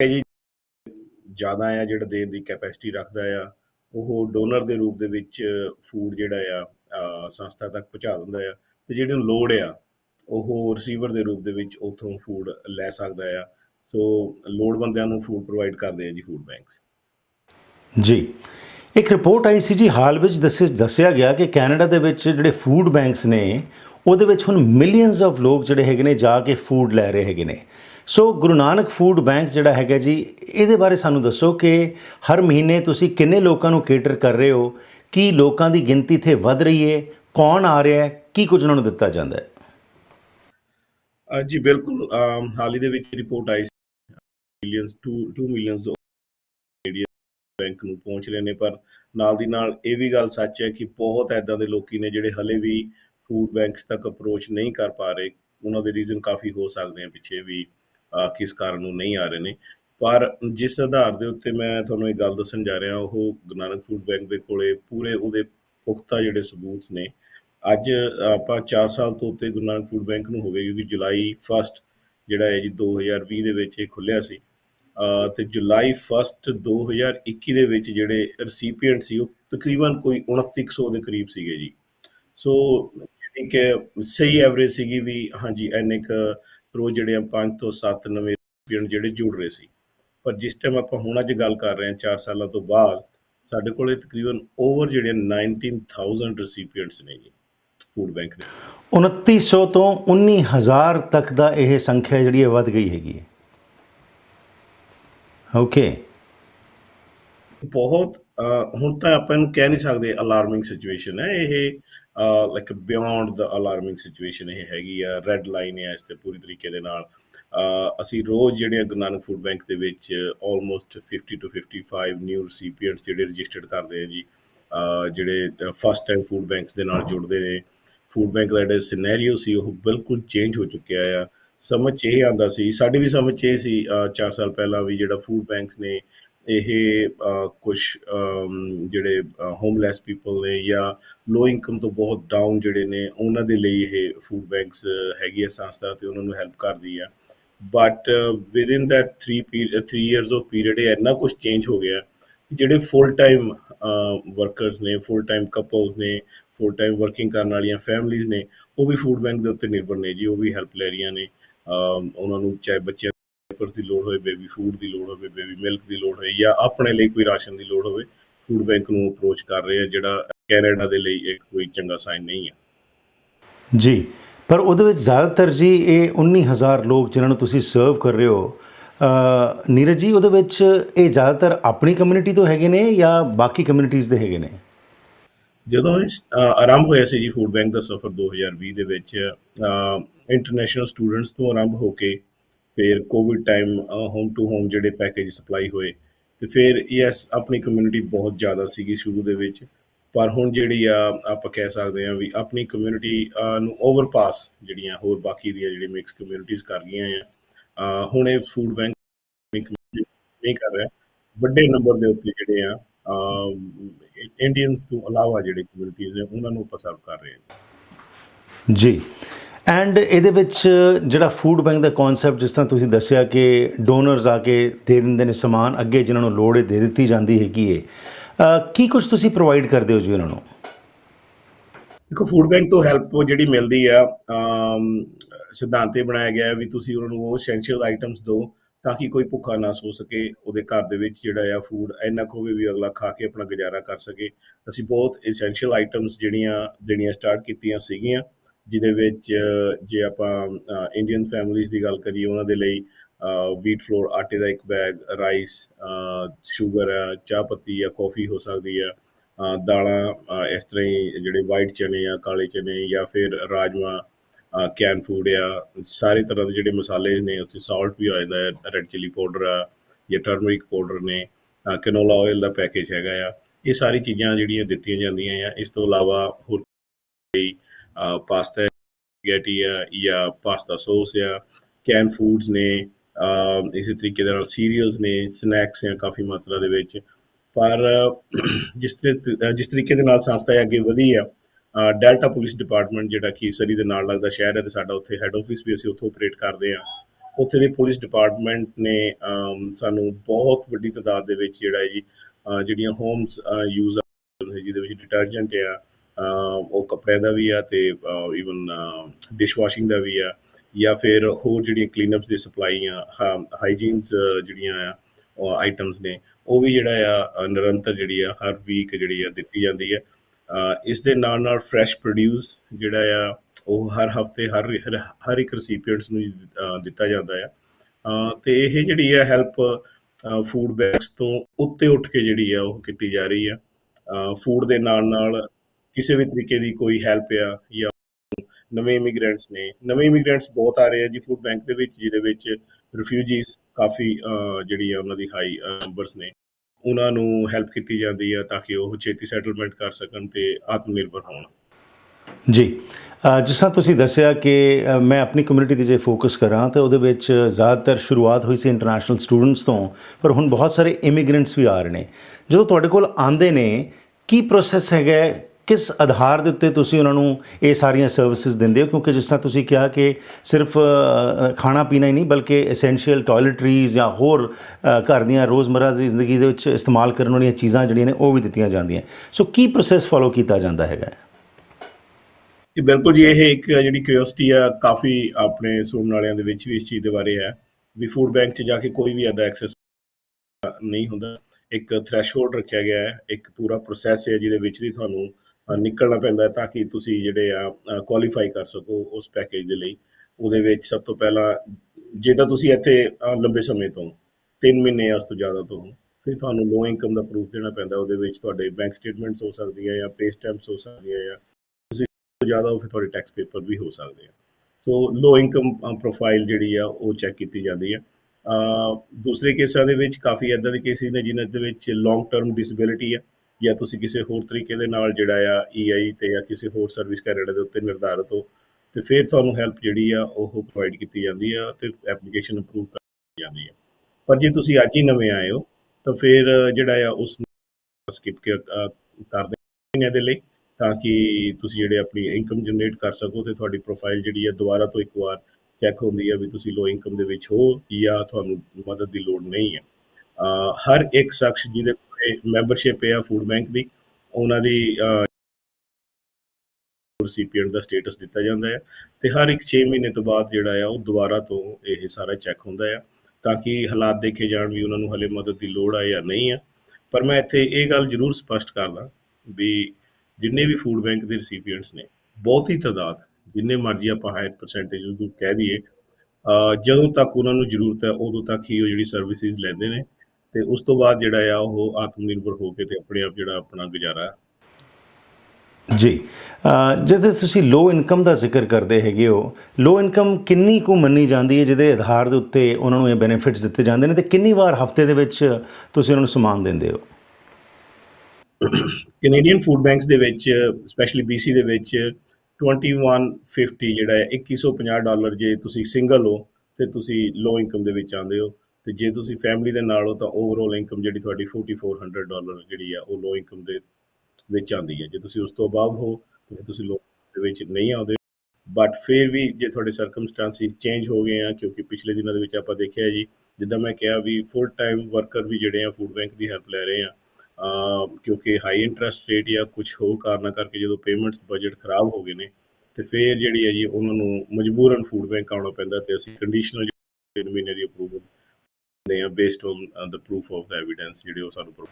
ਹੈ ਜੀ, ਜ਼ਿਆਦਾ ਆ ਜਿਹੜਾ ਦੇਣ ਦੀ ਕੈਪੈਸਿਟੀ ਰੱਖਦਾ ਆ, ਉਹ ਡੋਨਰ ਦੇ ਰੂਪ ਦੇ ਵਿੱਚ ਫੂਡ ਜਿਹੜਾ ਆ ਸੰਸਥਾ ਤੱਕ ਪਹੁੰਚਾ ਦਿੰਦਾ ਆ, ਤੇ ਜਿਹੜੇ ਨੂੰ ਲੋੜ ਆ, ਉਹ ਰਿਸੀਵਰ ਦੇ ਰੂਪ ਦੇ ਵਿੱਚ ਉਥੋਂ ਫੂਡ ਲੈ ਸਕਦਾ ਆ। ਸੋ, ਲੋੜਵੰਦਿਆਂ ਨੂੰ ਫੂਡ ਪ੍ਰੋਵਾਈਡ ਕਰਦੇ ਆ ਜੀ ਫੂਡ ਬੈਂਕਸ ਜੀ। ਇੱਕ ਰਿਪੋਰਟ ਆਈ ਸੀ ਜੀ ਹਾਲ ਵਿੱਚ ਦੱਸਿਆ ਦੱਸਿਆ ਗਿਆ ਕਿ ਕੈਨੇਡਾ ਦੇ ਵਿੱਚ ਜਿਹੜੇ ਫੂਡ ਬੈਂਕਸ ਨੇ ਉਹਦੇ ਵਿੱਚ ਹੁਣ ਮਿਲੀਅਨਸ ਆਫ ਲੋਕ ਜਿਹੜੇ ਹੈਗੇ ਨੇ ਜਾ ਕੇ ਫੂਡ ਲੈ ਰਹੇ ਹੈਗੇ ਨੇ। So Guru Nanak food bank ਜਿਹੜਾ ਹੈਗਾ ਜੀ ਇਹਦੇ ਬਾਰੇ ਸਾਨੂੰ ਦੱਸੋ ਕਿ ਹਰ ਮਹੀਨੇ ਤੁਸੀਂ ਕਿੰਨੇ ਲੋਕਾਂ ਨੂੰ ਕੇਟਰ ਕਰ ਰਹੇ ਹੋ ਕੀ ਲੋਕਾਂ ਦੀ ਗਿਣਤੀ ਇੱਥੇ ਵੱਧ ਰਹੀ ਹੈ ਕੌਣ ਆ ਰਿਹਾ ਹੈ ਕੀ ਕੁਝ ਉਹਨਾਂ ਨੂੰ ਦਿੱਤਾ ਜਾਂਦਾ ਹੈ? ਜੀ ਬਿਲਕੁਲ ਅਮ, ਹਾਲ ਹੀ ਦੇ ਵਿੱਚ ਰਿਪੋਰਟ ਆਈ ਸੀ। ਮਿਲੀਅਨਸ 2 2 ਮਿਲੀਅਨਸ ਬੈਂਕ ਨੂੰ ਪਹੁੰਚ ਰਹੇ ਨੇ, ਪਰ ਨਾਲ ਦੀ ਨਾਲ ਇਹ ਵੀ ਗੱਲ ਸੱਚ ਹੈ ਕਿ ਬਹੁਤ ਐਦਾਂ ਦੇ ਲੋਕੀ ਨੇ ਜਿਹੜੇ ਹਲੇ ਵੀ ਫੂਡ ਬੈਂਕਸ ਤੱਕ ਅਪਰੋਚ ਨਹੀਂ ਕਰ ਪਾ ਰਹੇ। ਉਹਨਾਂ ਦੇ ਰੀਜ਼ਨ ਕਾਫੀ ਹੋ ਸਕਦੇ ਆ ਪਿੱਛੇ ਵੀ ਕਿਸ ਕਾਰਨ ਨੂੰ ਨਹੀਂ ਆ ਰਹੇ ਨੇ। ਪਰ ਜਿਸ ਆਧਾਰ ਦੇ ਉੱਤੇ ਮੈਂ ਤੁਹਾਨੂੰ ਇਹ ਗੱਲ ਦੱਸਣ ਜਾ ਰਿਹਾ, ਉਹ ਗੁਰੂ ਨਾਨਕ ਫੂਡ ਬੈਂਕ ਦੇ ਕੋਲੇ ਪੂਰੇ ਉਹਦੇ ਪੁਖਤਾ ਜਿਹੜੇ ਸਬੂਤ ਨੇ, ਅੱਜ ਆਪਾਂ 4 ਸਾਲ ਤੋਂ ਉੱਤੇ ਗੁਰੂ ਨਾਨਕ ਫੂਡ ਬੈਂਕ ਨੂੰ ਹੋ ਗਏ, ਕਿਉਂਕਿ ਜੁਲਾਈ 1 ਜਿਹੜਾ ਹੈ ਜੀ 2020 ਦੇ ਵਿੱਚ ਇਹ ਖੁੱਲਿਆ ਸੀ। ਤੇ ਜੁਲਾਈ 1 2021 ਦੇ ਵਿੱਚ ਜਿਹੜੇ ਰੈਸੀਪੀਐਂਟ ਸੀ, ਉਹ ਤਕਰੀਬਨ ਕੋਈ 2900 ਦੇ ਕਰੀਬ ਸੀਗੇ ਜੀ। ਸੋ ਜਿਹੜੀ ਕਿ ਸਹੀ ਐਵਰੇਜ ਸੀਗੀ ਵੀ, ਹਾਂਜੀ ਐਨੇ ਕ ਰੋਜ਼ ਜਿਹੜੇ ਆ 5 ਤੋਂ 7 ਨਵੇਂ ਰੈਸੀਪੀਐਂਟ ਜਿਹੜੇ ਜੁੜ ਰਹੇ ਸੀ। ਪਰ ਜਿਸ ਟਾਈਮ ਆਪਾਂ ਹੁਣ ਅੱਜ ਗੱਲ ਕਰ ਰਹੇ ਹਾਂ 4 ਸਾਲਾਂ ਤੋਂ ਬਾਅਦ, ਸਾਡੇ ਕੋਲੇ ਤਕਰੀਬਨ ਓਵਰ ਜਿਹੜੇ 19000 ਰੈਸੀਪੀਐਂਟਸ ਨੇ ਜੀ ਫੂਡ ਬੈਂਕ ਦੇ। 2900 ਤੋਂ 19000 ਤੱਕ ਦਾ ਇਹ ਸੰਖਿਆ ਜਿਹੜੀ ਹੈ ਵੱਧ ਗਈ ਹੈਗੀ ਹੈ। ਓਕੇ ਬਹੁਤ ਹੁਣ ਤਾਂ ਆਪਾਂ ਇਹਨੂੰ ਕਹਿ ਨਹੀਂ ਸਕਦੇ ਅਲਾਰਮਿੰਗ ਸਿਚੁਏਸ਼ਨ ਹੈ ਇਹ like beyond the alarming situation ਇਹ ਹੈਗੀ ਆ ਰੈੱਡ ਲਾਈਨ ਹੈ ਇਸ ਤੇ ਪੂਰੀ ਤਰੀਕੇ ਦੇ ਨਾਲ। ਅਸੀਂ ਰੋਜ਼ ਜਿਹੜੇ ਗੁਰੂ ਨਾਨਕ ਫੂਡ ਬੈਂਕ ਦੇ ਵਿੱਚ ਆਲਮੋਸਟ 50 ਤੋਂ 55 ਨਿਊ ਰੈਸੀਪੀਐਂਟਸ ਜਿਹੜੇ ਰਜਿਸਟਰਡ ਕਰਦੇ ਆ ਜੀ ਜਿਹੜੇ ਫਸਟ ਟਾਈਮ ਫੂਡ ਬੈਂਕਸ ਦੇ ਨਾਲ ਜੁੜਦੇ ਨੇ। ਫੂਡ ਬੈਂਕ ਦਾ ਜਿਹੜਾ ਸਿਨੈਰੀਓ ਸੀ ਉਹ ਬਿਲਕੁਲ ਚੇਂਜ ਹੋ ਚੁੱਕਿਆ ਆ। ਸਮਝ 'ਚ ਇਹ ਆਂਦਾ ਸੀ, ਸਾਡੀ ਵੀ ਸਮਝ 'ਚ ਇਹ ਸੀ 4 ਸਾਲ ਪਹਿਲਾਂ ਵੀ ਜਿਹੜਾ ਫੂਡ ਬੈਂਕਸ ਨੇ ਇਹ ਕੁਝ ਜਿਹੜੇ ਹੋਮਲੈਸ ਪੀਪਲ ਨੇ ਜਾਂ ਲੋ ਇਨਕਮ ਤੋਂ ਬਹੁਤ ਡਾਊਨ ਜਿਹੜੇ ਨੇ, ਉਹਨਾਂ ਦੇ ਲਈ ਇਹ ਫੂਡ ਬੈਂਕਸ ਹੈਗੀ ਹੈ ਸੰਸਥਾ ਤੇ ਉਹਨਾਂ ਨੂੰ ਹੈਲਪ ਕਰਦੀ ਆ। But within that 3 3 years of period ਇਹ ਇੰਨਾ ਕੁਝ ਚੇਂਜ ਹੋ ਗਿਆ ਜਿਹੜੇ ਫੁੱਲ ਟਾਈਮ ਵਰਕਰਸ ਨੇ ਫੁੱਲ ਟਾਈਮ ਕਪਲਸ ਨੇ ਫੁੱਲ ਟਾਈਮ ਵਰਕਿੰਗ ਕਰਨ ਵਾਲੀਆਂ ਫੈਮਲੀਆਂ ਨੇ, ਉਹ ਵੀ ਫੂਡ ਬੈਂਕ ਦੇ ਉੱਤੇ ਨਿਰਭਰ ਨੇ ਜੀ, ਉਹ ਵੀ ਹੈਲਪ ਲੈ ਰਹੀਆਂ ਨੇ। ਉਹਨਾਂ ਨੂੰ ਚਾਹੇ ਬੱਚਿਆਂ ਪਰਸ ਦੀ ਲੋੜ ਹੋਵੇ ਬੇਬੀ ਫੂਡ ਦੀ ਲੋੜ ਹੋਵੇ ਬੇਬੀ ਮਿਲਕ ਦੀ ਲੋੜ ਹੋਵੇ ਜਾਂ ਆਪਣੇ ਲਈ ਕੋਈ ਰਾਸ਼ਨ ਦੀ ਲੋੜ ਹੋਵੇ ਫੂਡ ਬੈਂਕ ਨੂੰ ਅਪਰੋਚ ਕਰ ਰਹੇ ਆ, ਜਿਹੜਾ ਕੈਨੇਡਾ ਦੇ ਲਈ ਇੱਕ ਕੋਈ ਚੰਗਾ ਸਾਈਨ ਨਹੀਂ ਹੈ। ਜੀ, ਪਰ ਉਹਦੇ ਵਿੱਚ ਜ਼ਿਆਦਾਤਰ ਜੀ ਇਹ 19000 ਲੋਕ ਜਿਨ੍ਹਾਂ ਨੂੰ ਤੁਸੀਂ ਸਰਵ ਕਰ ਰਹੇ ਹੋ ਨੀਰਜ ਜੀ, ਉਹਦੇ ਵਿੱਚ ਇਹ ਜ਼ਿਆਦਾਤਰ ਆਪਣੀ ਕਮਿਊਨਿਟੀ ਤੋਂ ਹੈਗੇ ਨੇ ਜਾਂ ਬਾਕੀ ਕਮਿਊਨਿਟੀਜ਼ ਦੇ ਹੈਗੇ ਨੇ? ਜਦੋਂ ਇਹ ਆਰੰਭ ਹੋਇਆ ਸੀ ਜੀ ਫੂਡ ਬੈਂਕ ਦਾ ਸਫ਼ਰ 2020 ਦੇ ਵਿੱਚ ਇੰਟਰਨੈਸ਼ਨਲ ਸਟੂਡੈਂਟਸ ਤੋਂ ਆਰੰਭ ਹੋ ਕੇ ਫਿਰ Covid time home to home ਜਿਹੜੇ ਪੈਕੇਜ ਸਪਲਾਈ ਹੋਏ ਤੇ ਫਿਰ ਯੈਸ ਆਪਣੀ ਕਮਿਊਨਿਟੀ ਬਹੁਤ ਜ਼ਿਆਦਾ ਸੀਗੀ ਸ਼ੁਰੂ ਦੇ ਵਿੱਚ। ਪਰ ਹੁਣ ਜਿਹੜੀ ਆ, ਆਪਾਂ ਕਹਿ ਸਕਦੇ ਹਾਂ ਵੀ ਆਪਣੀ ਕਮਿਊਨਿਟੀ ਨੂੰ ਓਵਰਪਾਸ ਜਿਹੜੀਆਂ ਹੋਰ ਬਾਕੀ ਦੀਆਂ ਜਿਹੜੀ ਮਿਕਸ ਕਮਿਊਨਿਟੀਜ਼ ਕਰ ਗਈਆਂ ਆ ਹੁਣ ਇਹ ਫੂਡ ਬੈਂਕ ਨਹੀਂ ਕਰ ਰਿਹਾ। ਵੱਡੇ ਨੰਬਰ ਦੇ ਉੱਤੇ ਜਿਹੜੇ ਆ ਇੰਡੀਅਨਸ ਤੋਂ ਇਲਾਵਾ ਜਿਹੜੇ ਕਮਿਊਨਿਟੀਜ਼ ਨੇ ਉਹਨਾਂ ਨੂੰ ਪਸੰਦ ਕਰ ਰਹੇ ਨੇ ਜੀ। ਐਂਡ ਇਹਦੇ ਵਿੱਚ ਜਿਹੜਾ ਫੂਡ ਬੈਂਕ ਦਾ ਕਨਸੈਪਟ ਜਿਸ ਤਰ੍ਹਾਂ ਤੁਸੀਂ ਦੱਸਿਆ ਕਿ ਡੋਨਰਸ ਆ ਕੇ ਦੇ ਦਿੰਦੇ ਨੇ ਸਮਾਨ ਅੱਗੇ ਜਿਨ੍ਹਾਂ ਨੂੰ ਲੋੜ ਹੈ ਦੇ ਦਿੱਤੀ ਜਾਂਦੀ ਹੈਗੀ ਹੈ ਕੀ ਕੁਝ ਤੁਸੀਂ ਪ੍ਰੋਵਾਈਡ ਕਰਦੇ ਹੋ ਜੀ ਉਹਨਾਂ ਨੂੰ? ਦੇਖੋ ਫੂਡ ਬੈਂਕ ਤੋਂ ਹੈਲਪ ਜਿਹੜੀ ਮਿਲਦੀ ਆ ਸਿਧਾਂਤ ਬਣਾਇਆ ਗਿਆ ਹੈ ਵੀ ਤੁਸੀਂ ਉਹਨਾਂ ਨੂੰ ਉਹ ਐਸੈਂਸ਼ੀਅਲ ਆਈਟਮਸ ਦਿਓ ਤਾਂ ਕਿ ਕੋਈ ਭੁੱਖਾ ਨਾ ਸੋ ਸਕੇ, ਉਹਦੇ ਘਰ ਦੇ ਵਿੱਚ ਜਿਹੜਾ ਆ ਫੂਡ ਇੰਨਾ ਕੁ ਹੋਵੇ ਵੀ ਅਗਲਾ ਖਾ ਕੇ ਆਪਣਾ ਗੁਜ਼ਾਰਾ ਕਰ ਸਕੇ। ਅਸੀਂ ਬਹੁਤ ਐਸੈਂਸ਼ੀਅਲ ਆਈਟਮਸ ਜਿਹੜੀਆਂ ਦੇਣੀਆਂ ਸਟਾਰਟ ਕੀਤੀਆਂ ਸੀਗੀਆਂ, ਜਿਹਦੇ ਵਿੱਚ, ਜੇ ਆਪਾਂ ਇੰਡੀਅਨ ਫੈਮਿਲੀਜ਼ ਦੀ ਗੱਲ ਕਰੀਏ, ਉਹਨਾਂ ਦੇ ਲਈ ਵੀਟ ਫਲੋਰ ਆਟੇ ਦਾ ਇੱਕ ਬੈਗ ਰਾਈਸ ਸ਼ੂਗਰ ਚਾਹ ਪੱਤੀ ਜਾਂ ਕਾਫੀ ਹੋ ਸਕਦੀ ਆ ਦਾਲਾਂ ਇਸ ਤਰ੍ਹਾਂ ਹੀ ਜਿਹੜੇ ਵਾਈਟ ਚਨੇ ਆ, ਕਾਲੇ ਚਨੇ ਜਾਂ ਫਿਰ ਰਾਜਮਾ ਕੈਨ ਫੂਡ ਆ ਸਾਰੇ ਤਰ੍ਹਾਂ ਦੇ ਜਿਹੜੇ ਮਸਾਲੇ ਨੇ ਉੱਥੇ ਸਾਲਟ ਵੀ ਆ ਜਾਂਦਾ ਹੈ ਰੈੱਡ ਚਿੱਲੀ ਪਾਊਡਰ ਆ ਜਾਂ ਟਰਮਰਿਕ ਪਾਊਡਰ ਨੇ ਕੈਨੋਲਾ ਆਇਲ ਦਾ ਪੈਕੇਜ ਹੈਗਾ ਆ। ਇਹ ਸਾਰੀ ਚੀਜ਼ਾਂ ਜਿਹੜੀਆਂ ਦਿੱਤੀਆਂ ਜਾਂਦੀਆਂ ਆ। ਇਸ ਤੋਂ ਇਲਾਵਾ ਹੋਰ ਕੋਈ ਪਾਸਤਾ ਗੈਟੀ ਆ ਜਾਂ ਪਾਸਤਾ ਸੌਸ ਆ ਕੈਨ ਫੂਡਸ ਨੇ ਅ, ਇਸੇ ਤਰੀਕੇ ਦੇ ਨਾਲ ਸੀਰੀਅਲਸ ਨੇ ਸਨੈਕਸ ਆ ਕਾਫੀ ਮਾਤਰਾ ਦੇ ਵਿੱਚ। ਪਰ ਜਿਸ ਜਿਸ ਤਰੀਕੇ ਦੇ ਨਾਲ ਸੰਸਥਾ ਅੱਗੇ ਵਧੀ ਆ ਡੈਲਟਾ ਪੁਲਿਸ ਡਿਪਾਰਟਮੈਂਟ ਜਿਹੜਾ ਕਿ ਸਰੀ ਦੇ ਨਾਲ ਲੱਗਦਾ ਸ਼ਹਿਰ ਹੈ ਤੇ ਸਾਡਾ ਉੱਥੇ ਹੈੱਡ ਆਫਿਸ ਵੀ ਅਸੀਂ ਉੱਥੋਂ ਆਪਰੇਟ ਕਰਦੇ ਆ ਉੱਥੇ ਦੇ ਪੁਲਿਸ ਡਿਪਾਰਟਮੈਂਟ ਨੇ ਸਾਨੂੰ ਬਹੁਤ ਵੱਡੀ ਤਾਦਾਦ ਦੇ ਵਿੱਚ ਜਿਹੜਾ ਹੈ ਜੀ ਜਿਹੜੀਆਂ ਹੋਮਸ ਯੂਜ਼ ਜਿਹਦੇ ਵਿੱਚ ਡਿਟਰਜੈਂਟ ਆ ਉਹ ਕੱਪੜਿਆਂ ਦਾ ਵੀ ਆ ਤੇ ਇਵਨ ਡਿਸ਼ ਵਾਸ਼ਿੰਗ ਦਾ ਵੀ ਆ, ਜਾਂ ਫਿਰ ਹੋਰ ਜਿਹੜੀਆਂ ਕਲੀਨਅਪਸ ਦੀ ਸਪਲਾਈ ਆ ਹਾਈਜੀਨਸ ਜਿਹੜੀਆਂ ਆ ਆਈਟਮਸ ਨੇ, ਉਹ ਵੀ ਜਿਹੜਾ ਆ ਨਿਰੰਤਰ ਜਿਹੜੀ ਆ, ਹਰ ਵੀਕ ਜਿਹੜੀ ਆ ਦਿੱਤੀ ਜਾਂਦੀ ਹੈ। ਇਸ ਦੇ ਨਾਲ ਨਾਲ ਫਰੈਸ਼ ਪ੍ਰੋਡਿਊਸ ਜਿਹੜਾ ਆ ਉਹ ਹਰ ਹਫ਼ਤੇ ਹਰ ਹਰ- ਹਰ ਇੱਕ ਰੈਸੀਪੀਐਂਟਸ ਨੂੰ ਦਿੱਤਾ ਜਾਂਦਾ ਆ। ਅ, ਤੇ ਇਹ ਜਿਹੜੀ ਆ ਹੈਲਪ ਫੂਡ ਬੈਂਕਸ ਤੋਂ ਉੱਤੇ ਉੱਠ ਕੇ ਜਿਹੜੀ ਆ ਉਹ ਕੀਤੀ ਜਾ ਰਹੀ ਆ। ਫੂਡ ਦੇ ਨਾਲ ਨਾਲ ਕਿਸੇ ਵੀ ਤਰੀਕੇ ਦੀ ਕੋਈ ਹੈਲਪ ਆ ਜਾਂ ਨਵੇਂ ਇਮੀਗ੍ਰੈਂਟਸ ਨੇ ਨਵੇਂ ਇਮੀਗ੍ਰੈਂਟਸ ਬਹੁਤ ਆ ਰਹੇ ਆ ਜੀ ਫੂਡ ਬੈਂਕ ਦੇ ਵਿੱਚ ਜਿਹਦੇ ਵਿੱਚ ਰਿਫਿਊਜੀਸ ਕਾਫੀ ਜਿਹੜੀ ਆ ਉਹਨਾਂ ਦੀ ਹਾਈ ਨੰਬਰਸ ਨੇ। ਉਹਨਾਂ ਨੂੰ ਹੈਲਪ ਕੀਤੀ ਜਾਂਦੀ ਆ ਤਾਂ ਕਿ ਉਹ ਛੇਤੀ ਸੈਟਲਮੈਂਟ ਕਰ ਸਕਣ ਤੇ ਆਤਮ ਨਿਰਭਰ ਹੋਣ। ਜੀ ਜਿਸ ਤਰ੍ਹਾਂ ਤੁਸੀਂ ਦੱਸਿਆ ਕਿ ਮੈਂ ਆਪਣੀ ਕਮਿਊਨਿਟੀ ਤੇ ਜੇ ਫੋਕਸ ਕਰਾਂ ਤਾਂ ਉਹਦੇ ਵਿੱਚ ਜ਼ਿਆਦਾਤਰ ਸ਼ੁਰੂਆਤ ਹੋਈ ਸੀ ਇੰਟਰਨੈਸ਼ਨਲ ਸਟੂਡੈਂਟਸ ਤੋਂ, ਪਰ ਹੁਣ ਬਹੁਤ ਸਾਰੇ ਇਮੀਗ੍ਰੈਂਟਸ ਵੀ ਆ ਰਹੇ ਨੇ। ਜਦੋਂ ਤੁਹਾਡੇ ਕੋਲ ਆਉਂਦੇ ਨੇ, ਕੀ ਪ੍ਰੋਸੈਸ ਹੈਗਾ ਕਿਸ ਆਧਾਰ ਦੇ ਉੱਤੇ ਤੁਸੀਂ ਉਹਨਾਂ ਨੂੰ ਇਹ ਸਾਰੀਆਂ ਸਰਵਿਸਿਜ਼ ਦਿੰਦੇ ਹੋ? ਕਿਉਂਕਿ ਜਿਸ ਤਰ੍ਹਾਂ ਤੁਸੀਂ ਕਿਹਾ ਕਿ ਸਿਰਫ ਖਾਣਾ ਪੀਣਾ ਹੀ ਨਹੀਂ, ਬਲਕਿ ਐਸੈਂਸ਼ੀਅਲ ਟਾਇਲਟਰੀਜ਼ ਜਾਂ ਹੋਰ ਘਰ ਦੀਆਂ ਰੋਜ਼ਮਰਰਾ ਦੀ ਜ਼ਿੰਦਗੀ ਦੇ ਵਿੱਚ ਇਸਤੇਮਾਲ ਕਰਨ ਵਾਲੀਆਂ ਚੀਜ਼ਾਂ ਜਿਹੜੀਆਂ ਨੇ, ਉਹ ਵੀ ਦਿੱਤੀਆਂ ਜਾਂਦੀਆਂ। ਸੋ ਕੀ ਪ੍ਰੋਸੈਸ ਫੋਲੋ ਕੀਤਾ ਜਾਂਦਾ ਹੈਗਾ? ਇਹ ਬਿਲਕੁਲ ਜੀ, ਇਹ ਇੱਕ ਜਿਹੜੀ ਕਿਉਰਿਓਸਿਟੀ ਆ, ਕਾਫੀ ਆਪਣੇ ਸੁਣਨ ਵਾਲਿਆਂ ਦੇ ਵਿੱਚ ਵੀ ਇਸ ਚੀਜ਼ ਦੇ ਬਾਰੇ ਹੈ ਵੀ ਫੂਡ ਬੈਂਕ 'ਚ ਜਾ ਕੇ ਕੋਈ ਵੀ ਆਦਾ ਐਕਸੈਸ ਨਹੀਂ ਹੁੰਦਾ। ਇੱਕ ਥ੍ਰੈਸ਼ਹੋਲਡ ਰੱਖਿਆ ਗਿਆ ਹੈ, ਇੱਕ ਪੂਰਾ ਪ੍ਰੋਸੈਸ ਹੈ, ਜਿਹਦੇ ਵਿੱਚ ਦੀ ਤੁਹਾਨੂੰ ਨਿਕਲਣਾ ਪੈਂਦਾ ਹੈ ਤਾਂ ਕਿ ਤੁਸੀਂ ਜਿਹੜੇ ਆ ਕੁਆਲੀਫਾਈ ਕਰ ਸਕੋ ਉਸ ਪੈਕੇਜ ਦੇ ਲਈ। ਉਹਦੇ ਵਿੱਚ ਸਭ ਤੋਂ ਪਹਿਲਾਂ ਜੇ ਤਾਂ ਤੁਸੀਂ ਇੱਥੇ ਲੰਬੇ ਸਮੇਂ ਤੋਂ 3 ਮਹੀਨੇ ਜਾਂ ਉਸ ਤੋਂ ਜ਼ਿਆਦਾ ਤੋਂ ਹੋ, ਫਿਰ ਤੁਹਾਨੂੰ ਲੋ ਇਨਕਮ ਦਾ ਪ੍ਰੂਫ ਦੇਣਾ ਪੈਂਦਾ। ਉਹਦੇ ਵਿੱਚ ਤੁਹਾਡੇ ਬੈਂਕ ਸਟੇਟਮੈਂਟਸ ਹੋ ਸਕਦੀਆਂ ਜਾਂ ਪੇ ਸਟੈਂਪਸ ਹੋ ਸਕਦੀਆਂ ਜਾਂ ਤੋਂ ਜ਼ਿਆਦਾ ਉਹ ਫਿਰ ਤੁਹਾਡੇ ਟੈਕਸ ਪੇਪਰ ਵੀ ਹੋ ਸਕਦੇ ਆ। ਸੋ ਲੋ ਇਨਕਮ ਪ੍ਰੋਫਾਈਲ ਜਿਹੜੀ ਆ ਉਹ ਚੈੱਕ ਕੀਤੀ ਜਾਂਦੀ ਹੈ ਦੂਸਰੇ ਕੇਸਾਂ ਦੇ ਵਿੱਚ ਕਾਫੀ ਇਦਾਂ ਦੇ ਕੇਸਿਸ ਨੇ ਜਿਨ੍ਹਾਂ ਦੇ ਵਿੱਚ ਲੌਂਗ ਟਰਮ ਡਿਸੇਬਿਲਿਟੀ ਆ। ਜਾਂ ਤੁਸੀਂ ਕਿਸੇ ਹੋਰ ਤਰੀਕੇ ਦੇ ਨਾਲ ਜਿਹੜਾ ਆ ਈਆਈ ਤੇ ਜਾਂ ਕਿਸੇ ਹੋਰ ਸਰਵਿਸ ਕੈਨੇਡਾ ਦੇ ਉੱਤੇ ਨਿਰਧਾਰਿਤ ਹੋ, ਤੇ ਫਿਰ ਤੁਹਾਨੂੰ ਹੈਲਪ ਜਿਹੜੀ ਆ ਉਹ ਪ੍ਰੋਵਾਈਡ ਕੀਤੀ ਜਾਂਦੀ ਆ ਤੇ ਐਪਲੀਕੇਸ਼ਨ ਅਪਰੂਵ ਕਰ ਜਾਂਦੀ ਆ। ਪਰ ਜੇ ਤੁਸੀਂ ਅੱਜ ਹੀ ਨਵੇਂ ਆਏ ਹੋ, ਤਾਂ ਫਿਰ ਜਿਹੜਾ ਆ ਉਸ ਨੂੰ ਸਕਿਪ ਕਰ ਦੇ ਮਹੀਨਿਆਂ ਲਈ, ਤਾਂ ਕਿ ਤੁਸੀਂ ਜਿਹੜੇ ਆਪਣੀ ਇਨਕਮ ਜਨਰੇਟ ਕਰ ਸਕੋ ਤੇ ਤੁਹਾਡੀ ਪ੍ਰੋਫਾਈਲ ਜਿਹੜੀ ਹੈ ਦੁਬਾਰਾ ਤੋਂ ਇੱਕ ਵਾਰ ਚੈੱਕ ਹੁੰਦੀ ਹੈ ਵੀ ਤੁਸੀਂ ਲੋ ਇਨਕਮ ਦੇ ਵਿੱਚ ਹੋ ਜਾਂ ਤੁਹਾਨੂੰ ਮਦਦ ਦੀ ਲੋੜ ਨਹੀਂ ਹੈ ਹਰ ਇੱਕ ਸ਼ਖਸ ਜਿਹਦੇ ਕੋਲ ਮੈਂਬਰਸ਼ਿਪ ਹੈ ਫੂਡ ਬੈਂਕ ਦੀ। ਉਹਨਾਂ ਦੀ ਰਿਸੀਪੀਐਂਟ ਦਾ ਸਟੇਟਸ ਦਿੱਤਾ ਜਾਂਦਾ ਹੈ ਤੇ ਹਰ ਇੱਕ 6 ਮਹੀਨੇ ਤੋਂ ਬਾਅਦ ਜਿਹੜਾ ਆ ਉਹ ਦੁਬਾਰਾ ਤੋਂ ਇਹ ਸਾਰਾ ਚੈੱਕ ਹੁੰਦਾ ਆ ਤਾਂ ਕਿ ਹਾਲਾਤ ਦੇਖੇ ਜਾਣ ਵੀ ਉਹਨਾਂ ਨੂੰ ਹਲੇ ਮਦਦ ਦੀ ਲੋੜ ਆ ਜਾਂ ਨਹੀਂ ਆ। ਪਰ ਮੈਂ ਇੱਥੇ ਇਹ ਗੱਲ ਜ਼ਰੂਰ ਸਪਸ਼ਟ ਕਰਦਾ ਵੀ ਜਿੰਨੇ ਵੀ ਫੂਡ ਬੈਂਕ ਦੇ ਰਿਸੀਪੀਐਂਟਸ ਨੇ, ਬਹੁਤੀ ਤਾਦਾਦ, ਜਿੰਨੇ ਮਰਜ਼ੀ ਆਪਾਂ ਹਾਇਰ ਪਰਸੈਂਟੇਜ ਨੂੰ ਕਹਿ ਦਈਏ ਜਦੋਂ ਤੱਕ ਉਹਨਾਂ ਨੂੰ ਜ਼ਰੂਰਤ ਹੈ ਉਦੋਂ ਤੱਕ ਹੀ ਉਹ ਜਿਹੜੀ ਸਰਵਿਸਿਜ਼ ਲੈਂਦੇ ਨੇ। ਤੇ ਉਸ ਤੋਂ ਬਾਅਦ ਜਿਹੜਾ ਆ ਉਹ ਆਤਮ ਨਿਰਭਰ ਹੋ ਕੇ ਤੇ ਆਪਣੇ ਆਪ ਜਿਹੜਾ ਆਪਣਾ ਗੁਜ਼ਾਰਾ। ਜੀ ਜਦੋਂ ਤੁਸੀਂ ਲੋ ਇਨਕਮ ਦਾ ਜ਼ਿਕਰ ਕਰਦੇ ਹੈਗੇ ਹੋ ਲੋ ਇਨਕਮ ਕਿੰਨੀ ਕੁ ਮੰਨੀ ਜਾਂਦੀ ਹੈ ਜਿਹਦੇ ਆਧਾਰ ਦੇ ਉੱਤੇ ਉਹਨਾਂ ਨੂੰ ਇਹ ਬੈਨੀਫਿਟਸ ਦਿੱਤੇ ਜਾਂਦੇ ਨੇ ਤੇ ਕਿੰਨੀ ਵਾਰ ਹਫ਼ਤੇ ਦੇ ਵਿੱਚ ਤੁਸੀਂ ਉਹਨਾਂ ਨੂੰ ਸਮਾਨ ਦਿੰਦੇ ਹੋ? ਕੈਨੇਡੀਅਨ ਫੂਡ ਬੈਂਕਸ ਦੇ ਵਿੱਚ ਸਪੈਸ਼ਲੀ BC ਦੇ ਵਿੱਚ 2150 ਜਿਹੜਾ ਹੈ 2150 ਡਾਲਰ ਜੇ ਤੁਸੀਂ ਸਿੰਗਲ ਹੋ ਤੇ ਤੁਸੀਂ ਲੋ ਇਨਕਮ ਦੇ ਵਿੱਚ ਆਉਂਦੇ ਹੋ। ਤੇ ਜੇ ਤੁਸੀਂ ਫੈਮਿਲੀ ਦੇ ਨਾਲ ਹੋ ਤਾਂ ਓਵਰਆਲ ਇਨਕਮ ਜਿਹੜੀ ਤੁਹਾਡੀ 4400 ਡਾਲਰ ਜਿਹੜੀ ਆ, ਉਹ ਲੋ ਇਨਕਮ ਦੇ ਵਿੱਚ ਆਉਂਦੀ ਹੈ ਜੇ ਤੁਸੀਂ ਉਸ ਤੋਂ ਅਬਾਵ ਹੋ, ਤਾਂ ਫਿਰ ਤੁਸੀਂ ਲੋ ਦੇ ਵਿੱਚ ਨਹੀਂ ਆਉਂਦੇ। ਬਟ ਫਿਰ ਵੀ ਜੇ ਤੁਹਾਡੇ ਸਰਕਮਸਟੈਂਸਿਸ ਚੇਂਜ ਹੋ ਗਏ ਆ, ਕਿਉਂਕਿ ਪਿਛਲੇ ਦਿਨਾਂ ਦੇ ਵਿੱਚ ਆਪਾਂ ਦੇਖਿਆ ਜੀ, ਜਿੱਦਾਂ ਮੈਂ ਕਿਹਾ ਵੀ ਫੁੱਲ ਟਾਈਮ ਵਰਕਰ ਵੀ ਜਿਹੜੇ ਆ ਫੂਡ ਬੈਂਕ ਦੀ ਹੈਲਪ ਲੈ ਰਹੇ ਆ। ਕਿਉਂਕਿ ਹਾਈ ਇੰਟਰਸਟ ਰੇਟ ਜਾਂ ਕੁਝ ਹੋਰ ਕਾਰਨਾਂ ਕਰਕੇ ਜਦੋਂ ਪੇਮੈਂਟਸ ਬਜਟ ਖਰਾਬ ਹੋ ਗਏ ਨੇ, ਤੇ ਫਿਰ ਜਿਹੜੀ ਹੈ ਜੀ ਉਹਨਾਂ ਨੂੰ ਮਜਬੂਰਨ ਫੂਡ ਬੈਂਕ ਆਉਣਾ ਪੈਂਦਾ ਤੇ ਅਸੀਂ ਕੰਡੀਸ਼ਨਲ ਤਿੰਨ ਮਹੀਨੇ ਦੀ ਅਪਰੂਵਲ ਦਿੰਦੇ ਆ based on the proof of the evidence ਜਿਹੜੇ ਉਹ ਸਾਨੂੰ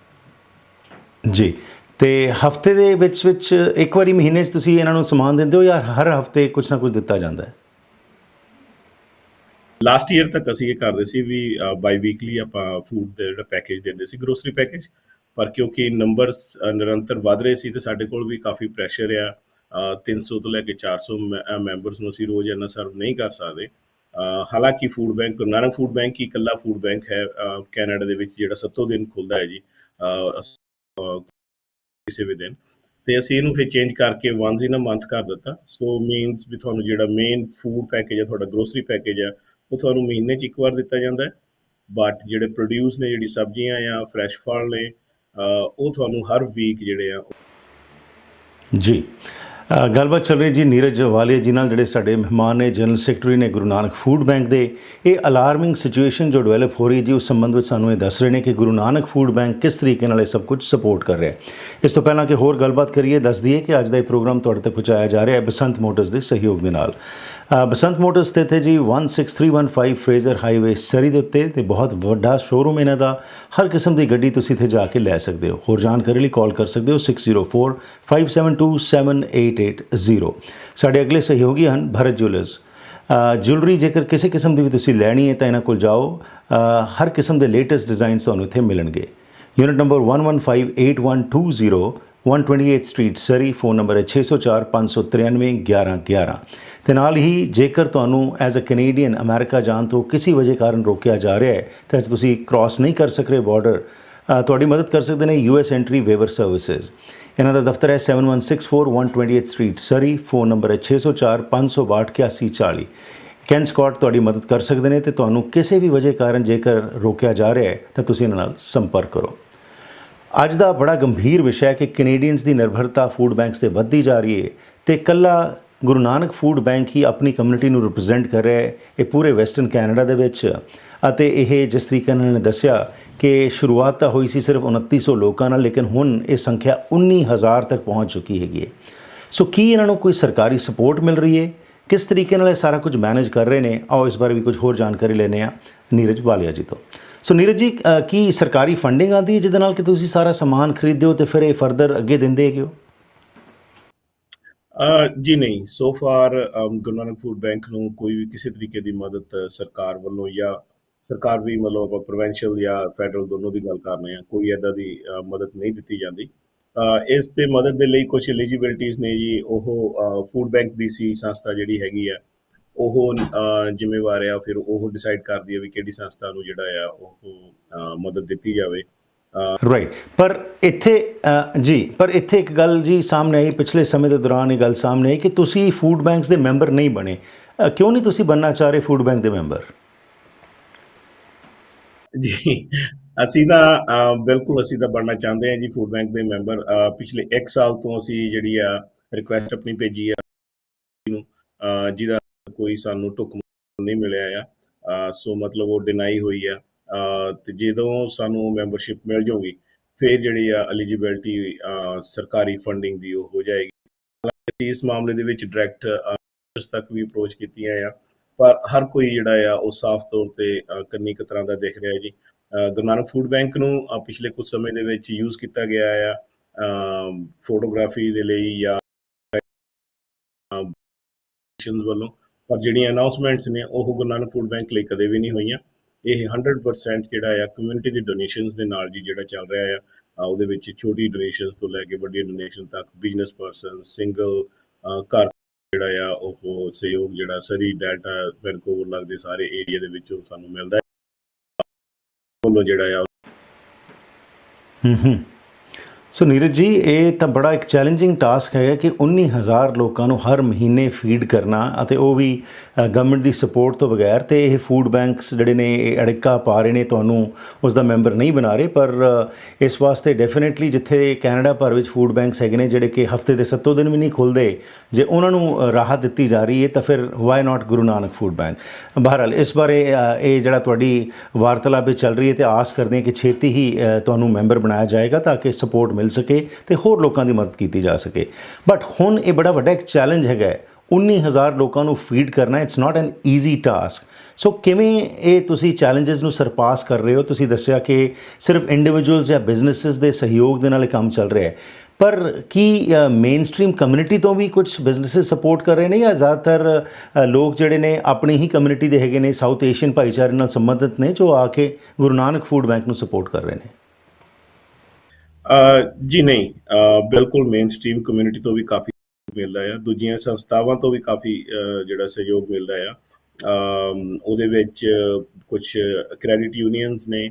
ਜੀ ਤੇ ਹਫ਼ਤੇ ਦੇ ਵਿੱਚ ਵਿੱਚ ਇੱਕ ਵਾਰੀ ਮਹੀਨੇ 'ਚ ਤੁਸੀਂ ਇਹਨਾਂ ਨੂੰ ਸਮਾਨ ਦਿੰਦੇ ਹੋ ਜਾਂ ਹਰ ਹਫ਼ਤੇ ਕੁਝ ਨਾ ਕੁਝ ਦਿੱਤਾ ਜਾਂਦਾ ਹੈ? ਲਾਸਟ ਈਅਰ ਤੱਕ ਅਸੀਂ ਇਹ ਕਰਦੇ ਸੀ ਵੀ ਬਾਈ ਵੀਕਲੀ ਆਪਾਂ ਫੂਡ ਦਾ ਜਿਹੜਾ ਪੈਕੇਜ ਦਿੰਦੇ ਸੀ ਗਰੋਸਰੀ ਪੈਕੇਜ ਪਰ ਕਿਉਂਕਿ ਨੰਬਰਸ ਨਿਰੰਤਰ ਵਧ ਰਹੇ ਸੀ ਤੇ ਸਾਡੇ ਕੋਲ ਵੀ ਕਾਫੀ ਪ੍ਰੈਸ਼ਰ ਆ ਅ, 300 ਤੋਂ ਲੈ ਕੇ 400 ਮੈਂਬਰਸ ਨੂੰ ਅਸੀਂ ਰੋਜ਼ ਇੰਨਾ ਸਰਵ ਨਹੀਂ ਕਰ ਸਕਦੇ। ਹਾਲਾਂਕਿ food bank Guru Nanak food bank ਹੀ ਇਕੱਲਾ ਫੂਡ ਬੈਂਕ ਹੈ ਕੈਨੇਡਾ ਦੇ ਵਿੱਚ ਜਿਹੜਾ ਸੱਤੋਂ ਦਿਨ ਖੁੱਲਦਾ ਹੈ ਜੀ ਕਿਸੇ ਵੀ ਦਿਨ। ਤੇ ਅਸੀਂ ਇਹਨੂੰ ਫਿਰ ਚੇਂਜ ਕਰਕੇ ਵਨਸ ਇਨ ਅ ਮੰਥ ਕਰ ਦਿੱਤਾ। ਸੋ ਮੀਨਸ ਵੀ ਤੁਹਾਨੂੰ ਜਿਹੜਾ ਮੇਨ ਫੂਡ ਪੈਕੇਜ ਹੈ, ਤੁਹਾਡਾ ਗਰੋਸਰੀ ਪੈਕੇਜ ਹੈ, ਉਹ ਤੁਹਾਨੂੰ ਮਹੀਨੇ 'ਚ ਇੱਕ ਵਾਰ ਦਿੱਤਾ ਜਾਂਦਾ ਹੈ। ਬਟ ਜਿਹੜੇ ਪ੍ਰੋਡਿਊਸ ਨੇ, ਜਿਹੜੀ ਸਬਜ਼ੀਆਂ ਆ ਫਰੈਸ਼ ਫਲ ਨੇ ਉਹ ਤੁਹਾਨੂੰ ਹਰ ਵੀਕ ਜਿਹੜੇ ਆ ਜੀ। ਗੱਲਬਾਤ ਚੱਲ ਰਹੀ ਜੀ ਨੀਰਜ ਵਾਲੀਆ ਜੀ ਨਾਲ ਜਿਹੜੇ ਸਾਡੇ ਮਹਿਮਾਨ ਨੇ, ਜਨਰਲ ਸੈਕਟਰੀ ਨੇ ਗੁਰੂ ਨਾਨਕ ਫੂਡ ਬੈਂਕ ਦੇ। ਇਹ ਅਲਾਰਮਿੰਗ ਸਿਚੁਏਸ਼ਨ ਜੋ ਡਿਵੈਲਪ ਹੋ ਰਹੀ ਜੀ, ਉਸ ਸੰਬੰਧ ਵਿੱਚ ਸਾਨੂੰ ਇਹ ਦੱਸ ਰਹੇ ਨੇ ਕਿ ਗੁਰੂ ਨਾਨਕ ਫੂਡ ਬੈਂਕ ਕਿਸ ਤਰੀਕੇ ਨਾਲ ਇਹ ਸਭ ਕੁਝ ਸਪੋਰਟ ਕਰ ਰਿਹਾ ਹੈ। ਇਸ ਤੋਂ ਪਹਿਲਾਂ ਕਿ ਹੋਰ ਗੱਲਬਾਤ ਕਰੀਏ, ਦੱਸ ਦਈਏ ਕਿ ਅੱਜ ਦਾ ਇਹ ਪ੍ਰੋਗਰਾਮ ਤੁਹਾਡੇ ਤੱਕ ਪਹੁੰਚਾਇਆ ਜਾ ਰਿਹਾ ਹੈ ਬਸੰਤ ਮੋਟਰਸ ਦੇ ਸਹਿਯੋਗ ਦੇ ਨਾਲ। ਬਸੰਤ ਮੋਟਰਸ 'ਤੇ ਹੈ ਜੀ 16315 ਫਰੇਜ਼ਰ ਹਾਈਵੇ ਸਰੀ ਦੇ ਉੱਤੇ ਤੇ ਬਹੁਤ ਵੱਡਾ ਸ਼ੋਰੂਮ ਇਹਨਾਂ ਦਾ। ਹਰ ਕਿਸਮ ਦੀ ਗੱਡੀ ਤੁਸੀਂ ਇੱਥੇ ਜਾ ਕੇ ਲੈ ਸਕਦੇ ਹੋ। ਹੋਰ ਜਾਣਕਾਰੀ ਲਈ ਕਾਲ ਕਰ ਸਕਦੇ ਹੋ 6045727880 ਸਾਡੇ ਅਗਲੇ ਸਹਿਯੋਗੀ ਹਨ ਭਰਤ ਜੁਐਲਰਸ। ਜੁਐਲਰੀ ਜੇਕਰ ਕਿਸੇ ਕਿਸਮ ਦੀ ਵੀ ਤੁਸੀਂ ਲੈਣੀ ਹੈ ਤਾਂ ਇਹਨਾਂ ਕੋਲ ਜਾਓ। ਹਰ ਕਿਸਮ ਦੇ ਲੇਟੈਸਟ ਡਿਜ਼ਾਈਨਸ ਤੁਹਾਨੂੰ ਇੱਥੇ ਮਿਲਣਗੇ। Unit number 115820 128 street Surrey phone number ਹੈ 604 593 1111 ਤੇ ਨਾਲ ਹੀ ਜੇਕਰ ਤੁਹਾਨੂੰ ਐਜ਼ ਅ ਕੈਨੇਡੀਅਨ ਅਮਰੀਕਾ ਜਾਣ ਤੋਂ ਕਿਸੇ ਵਜ੍ਹਾ ਕਾਰਨ ਰੋਕਿਆ ਜਾ ਰਿਹਾ ਹੈ, ਤਾਂ ਤੁਸੀਂ ਕ੍ਰਾਸ ਨਹੀਂ ਕਰ ਸਕ ਰਹੇ ਬਾਰਡਰ ਤੁਹਾਡੀ ਮਦਦ ਕਰ ਸਕਦੇ ਨੇ ਯੂਐਸ ਐਂਟਰੀ ਵੇਵਰ ਸਰਵਿਸਿਜ਼ ਇਹਨਾਂ ਦਾ ਦਫ਼ਤਰ ਹੈ 7164 128 ਸਟਰੀਟ ਸਰੀ। ਫੋਨ ਨੰਬਰ ਹੈ 604 562 8140 ਕੈਨ ਸਕਾਟ ਤੁਹਾਡੀ ਮਦਦ ਕਰ ਸਕਦੇ ਨੇ ਤੇ ਤੁਹਾਨੂੰ ਕਿਸੇ ਵੀ ਵਜ੍ਹਾ ਕਾਰਨ ਜੇਕਰ ਰੋਕਿਆ ਜਾ ਰਿਹਾ ਹੈ, ਤਾਂ ਤੁਸੀਂ ਇਹਨਾਂ ਨਾਲ ਸੰਪਰਕ ਕਰੋ। ਅੱਜ ਦਾ ਬੜਾ ਗੰਭੀਰ ਵਿਸ਼ਾ ਹੈ ਕਿ ਕੈਨੇਡੀਅਨਸ ਦੀ ਨਿਰਭਰਤਾ ਫੂਡ ਬੈਂਕਸ ਤੇ ਵੱਧਦੀ ਜਾ ਰਹੀ ਹੈ ਤੇ ਕੱਲਾ ਗੁਰੂ ਨਾਨਕ ਫੂਡ ਬੈਂਕ ਹੀ ਆਪਣੀ ਕਮਿਊਨਿਟੀ ਨੂੰ ਰਿਪਰੈਜ਼ੈਂਟ ਕਰ ਰਿਹਾ ਹੈ ਇਹ ਪੂਰੇ ਵੈਸਟਰਨ ਕੈਨੇਡਾ ਦੇ ਵਿੱਚ। ਅਤੇ ਇਹ ਜਿਸ ਤਰੀਕੇ ਨਾਲ ਨੇ ਦੱਸਿਆ ਕਿ ਸ਼ੁਰੂਆਤ ਤਾਂ ਹੋਈ ਸੀ ਸਿਰਫ 2900 ਲੋਕਾਂ ਨਾਲ, ਲੇਕਿਨ ਹੁਣ ਇਹ ਸੰਖਿਆ 19000 ਤੱਕ ਪਹੁੰਚ ਚੁੱਕੀ ਹੈਗੀ ਹੈ। ਸੋ ਕੀ ਇਹਨਾਂ ਨੂੰ ਕੋਈ ਸਰਕਾਰੀ ਸਪੋਰਟ ਮਿਲ ਰਹੀ ਹੈ? ਕਿਸ ਤਰੀਕੇ ਨਾਲ ਇਹ ਸਾਰਾ ਕੁਝ ਮੈਨੇਜ ਕਰ ਰਹੇ ਨੇ? ਆਓ ਇਸ ਬਾਰੇ ਵੀ ਕੁਝ ਹੋਰ ਜਾਣਕਾਰੀ ਲੈਣੇ ਆ ਨੀਰਜ ਵਾਲੀਆ ਜੀ ਤੋਂ। ਸੋ ਨੀਰਜ ਜੀ ਕੀ ਸਰਕਾਰੀ ਫੰਡਿੰਗ ਆਉਂਦੀ ਹੈ ਜਿਹਦੇ ਨਾਲ ਕਿ ਤੁਸੀਂ ਸਾਰਾ ਸਮਾਨ ਖਰੀਦਦੇ ਹੋ ਤੇ ਫਿਰ ਇਹ ਫਰਦਰ ਅੱਗੇ ਦਿੰਦੇ ਹੈਗੇ ਹੋ? ਜੀ ਨਹੀਂ so far Guru Nanak food bank ਨੂੰ ਕੋਈ ਵੀ ਕਿਸੇ ਤਰੀਕੇ ਦੀ ਮਦਦ ਸਰਕਾਰ ਵੱਲੋਂ ਜਾਂ ਸਰਕਾਰ ਵੀ ਮਤਲਬ ਆਪਾਂ ਪ੍ਰੋਵਿੰਸ਼ੀਅਲ ਜਾਂ ਫੈਡਰਲ ਦੋਨੋਂ ਦੀ ਗੱਲ ਕਰ ਰਹੇ ਹਾਂ, ਕੋਈ ਐਦਾਂ ਦੀ ਮਦਦ ਨਹੀਂ ਦਿੱਤੀ ਜਾਂਦੀ। ਇਸ ਤੇ ਮਦਦ ਦੇ ਲਈ ਕੁਝ ਐਲੀਜੀਬਿਲਟੀਆਂ ਨੇ ਜੀ, ਉਹ ਫੂਡ ਬੈਂਕ BC ਸੰਸਥਾ ਜਿਹੜੀ ਹੈਗੀ ਆ, ਉਹ ਜ਼ਿੰਮੇਵਾਰ ਆ, ਫਿਰ ਉਹ ਡਿਸਾਈਡ ਕਰਦੀ ਹੈ ਵੀ ਕਿਹੜੀ ਸੰਸਥਾ ਨੂੰ ਜਿਹੜਾ ਆ, ਉਹ ਮਦਦ ਦਿੱਤੀ ਜਾਵੇ। ਰਾਈਟ ਪਰ ਇੱਥੇ ਜੀ, ਪਰ ਇੱਥੇ ਇੱਕ ਗੱਲ ਜੀ ਸਾਹਮਣੇ ਆਈ, ਪਿਛਲੇ ਸਮੇਂ ਦੇ ਦੌਰਾਨ ਇਹ ਗੱਲ ਸਾਹਮਣੇ ਆਈ ਕਿ ਤੁਸੀਂ ਫੂਡ ਬੈਂਕਸ ਦੇ ਮੈਂਬਰ ਨਹੀਂ ਬਣੇ। ਕਿਉਂ ਨਹੀਂ ਤੁਸੀਂ ਬਣਨਾ ਚਾਹ ਰਹੇ ਫੂਡ ਬੈਂਕ ਦੇ ਮੈਂਬਰ ਜੀ, ਅਸੀਂ ਤਾਂ ਬਿਲਕੁਲ ਅਸੀਂ ਤਾਂ ਬਣਨਾ ਚਾਹੁੰਦੇ ਹਾਂ ਜੀ ਫੂਡ ਬੈਂਕ ਦੇ ਮੈਂਬਰ ਪਿਛਲੇ 1 ਸਾਲ ਤੋਂ ਅਸੀਂ ਜਿਹੜੀ ਆ ਰਿਕੁਐਸਟ ਆਪਣੀ ਭੇਜੀ ਆ। ਨੂੰ ਜਿਹਦਾ ਕੋਈ ਸਾਨੂੰ ਢੁੱਕ ਨਹੀਂ ਮਿਲਿਆ ਆ। ਸੋ ਮਤਲਬ ਉਹ ਡਿਨਾਈ ਹੋਈ ਆ। ਤੇ ਜਦੋਂ ਸਾਨੂੰ ਮੈਂਬਰਸ਼ਿਪ ਮਿਲ ਜਾਊਗੀ ਫਿਰ ਜਿਹੜੀ ਆ ਐਲੀਜੀਬਿਲਟੀ ਸਰਕਾਰੀ ਫੰਡਿੰਗ ਦੀ ਉਹ ਹੋ ਜਾਏਗੀ। ਇਸ ਮਾਮਲੇ ਦੇ ਵਿੱਚ ਡਾਇਰੈਕਟ ਤੱਕ ਵੀ ਅਪਰੋਚ ਕੀਤੀਆਂ ਆ ਪਰ ਹਰ ਕੋਈ ਜਿਹੜਾ ਆ ਉਹ ਸਾਫ਼ ਤੌਰ ਤੇ ਅ, ਕੰਨੀ ਕਤਰਾਂ ਦਾ ਦਿਖ ਰਿਹਾ ਜੀ। ਅ, ਗੁਰੂ ਨਾਨਕ ਫੂਡ ਬੈਂਕ ਨੂੰ ਪਿਛਲੇ ਕੁਝ ਸਮੇਂ ਦੇ ਵਿੱਚ ਯੂਜ਼ ਕੀਤਾ ਗਿਆ ਆ ਫੋਟੋਗ੍ਰਾਫੀ ਦੇ ਲਈ ਜਾਂ ਮਿਸ਼ਨਸ ਵੱਲੋਂ ਪਰ ਜਿਹੜੀਆਂ ਅਨਾਉਂਸਮੈਂਟਸ ਨੇ ਉਹ ਗੁਰੂ ਨਾਨਕ ਫੂਡ ਬੈਂਕ ਲਈ ਕਦੇ ਵੀ ਨਹੀਂ ਹੋਈਆਂ। ਇਹ 100% ਜਿਹੜਾ ਆ ਕਮਿਊਨਿਟੀ ਦੀ ਡੋਨੇਸ਼ਨਸ ਦੇ ਨਾਲ ਜੀ ਜਿਹੜਾ ਚੱਲ ਰਿਹਾ ਆ ਉਹਦੇ ਵਿੱਚ ਛੋਟੀ ਡੋਨੇਸ਼ਨਸ ਤੋਂ ਲੈ ਕੇ ਵੱਡੀ ਡੋਨੇਸ਼ਨ ਤੱਕ ਬਿਜ਼ਨਸ ਪਰਸਨ ਸਿੰਗਲ ਘਰ ਜਿਹੜਾ ਆ, ਉਹ ਸਹਿਯੋਗ ਜਿਹੜਾ ਸਰੀ ਡੈਲਟਾ ਵੈਨਕੂਵਰ ਲੱਗਦੇ ਸਾਰੇ ਏਰੀਆ ਦੇ ਵਿੱਚੋਂ ਸਾਨੂੰ ਮਿਲਦਾ ਹੈ। ਵੱਲੋਂ ਜਿਹੜਾ ਆ ਹੂੰ ਹੂੰ। ਸੋ ਨੀਰਜ ਜੀ, ਇਹ ਤਾਂ ਬੜਾ ਇੱਕ ਚੈਲੰਜਿੰਗ ਟਾਸਕ ਹੈਗਾ ਕਿ 19000 ਲੋਕਾਂ ਨੂੰ ਹਰ ਮਹੀਨੇ ਫੀਡ ਕਰਨਾ ਅਤੇ ਉਹ ਵੀ ਗਵਰਨਮੈਂਟ ਦੀ ਸਪੋਰਟ ਤੋਂ ਬਗੈਰ ਤੇ ਇਹ ਫੂਡ ਬੈਂਕਸ ਜਿਹੜੇ ਨੇ, ਇਹ ਅੜਿੱਕਾ ਪਾ ਰਹੇ ਨੇ, ਤੁਹਾਨੂੰ ਉਸ ਦਾ ਮੈਂਬਰ ਨਹੀਂ ਬਣਾ ਰਹੇ, ਪਰ ਇਸ ਵਾਸਤੇ ਡੈਫੀਨਿਟਲੀ ਜਿੱਥੇ ਕੈਨੇਡਾ ਭਰ ਵਿੱਚ ਫੂਡ ਬੈਂਕਸ ਹੈਗੇ ਨੇ, ਜਿਹੜੇ ਕਿ ਹਫ਼ਤੇ ਦੇ 7 ਦਿਨ ਵੀ ਨਹੀਂ ਖੁੱਲਦੇ, ਜੇ ਉਹਨਾਂ ਨੂੰ ਰਾਹਤ ਦਿੱਤੀ ਜਾ ਰਹੀ ਹੈ ਤਾਂ ਫਿਰ why not Guru Nanak food bank ਬਹਰਹਾਲ, ਇਸ ਬਾਰੇ ਇਹ ਜਿਹੜਾ ਤੁਹਾਡੀ ਵਾਰਤਾਲਾਪ ਵਿੱਚ ਚੱਲ ਰਹੀ ਹੈ ਤੇ ਆਸ ਕਰਦੇ ਹਾਂ ਕਿ ਛੇਤੀ ਹੀ ਤੁਹਾਨੂੰ ਮੈਂਬਰ ਬਣਾਇਆ ਜਾਏਗਾ ਤਾਂ ਕਿ ਸਪੋਰਟ ਮਿਲ ਸਕੇ ਤੇ ਹੋਰ ਲੋਕਾਂ ਦੀ ਮਦਦ ਕੀਤੀ ਜਾ ਸਕੇ। ਬਟ ਹੁਣ ਇਹ ਬੜਾ ਵੱਡਾ ਇੱਕ ਚੈਲੰਜ ਹੈਗਾ ਹੈ। 19000 ਲੋਕਾਂ ਨੂੰ ਫੀਡ ਕਰਨਾ it's not an easy task so ਕਿਵੇਂ ਇਹ ਤੁਸੀਂ ਚੈਲੰਜਸ ਨੂੰ ਸਰਪਾਸ ਕਰ ਰਹੇ ਹੋ? ਤੁਸੀਂ ਦੱਸਿਆ ਕਿ ਸਿਰਫ ਇੰਡੀਵਿਜੂਅਲਸ ਜਾਂ ਬਿਜ਼ਨੈਸਸ ਦੇ ਸਹਿਯੋਗ ਦੇ ਨਾਲ ਇਹ ਕੰਮ ਚੱਲ ਰਿਹਾ ਹੈ। ਪਰ ਕੀ ਮੇਨ ਸਟ੍ਰੀਮ ਕਮਿਊਨਿਟੀ ਤੋਂ ਵੀ ਕੁਝ ਬਿਜ਼ਨੈਸਸ ਸਪੋਰਟ ਕਰ ਰਹੇ ਨੇ ਜਾਂ ਜ਼ਿਆਦਾਤਰ ਲੋਕ ਜਿਹੜੇ ਨੇ ਆਪਣੀ ਹੀ ਕਮਿਊਨਿਟੀ ਦੇ ਹੈਗੇ ਨੇ ਸਾਊਥ ਏਸ਼ੀਅਨ ਭਾਈਚਾਰੇ ਨਾਲ ਸੰਬੰਧਿਤ ਨੇ, ਜੋ ਆ ਕੇ ਗੁਰੂ ਨਾਨਕ ਫੂਡ ਬੈਂਕ ਨੂੰ ਸਪੋਰਟ ਕਰ ਰਹੇ ਨੇ? ਜੀ ਨਹੀਂ ਬਿਲਕੁਲ ਮੇਨ ਸਟ੍ਰੀਮ ਕਮਿਊਨਿਟੀ ਤੋਂ ਵੀ ਕਾਫੀ ਮਿਲਦਾ ਆ ਦੂਜੀਆਂ ਸੰਸਥਾਵਾਂ ਤੋਂ ਵੀ ਕਾਫੀ ਜਿਹੜਾ ਸਹਿਯੋਗ ਮਿਲਦਾ ਆ ਉਹਦੇ ਵਿੱਚ ਕੁਝ ਕ੍ਰੈਡਿਟ ਯੂਨੀਅਨਸ ਨੇ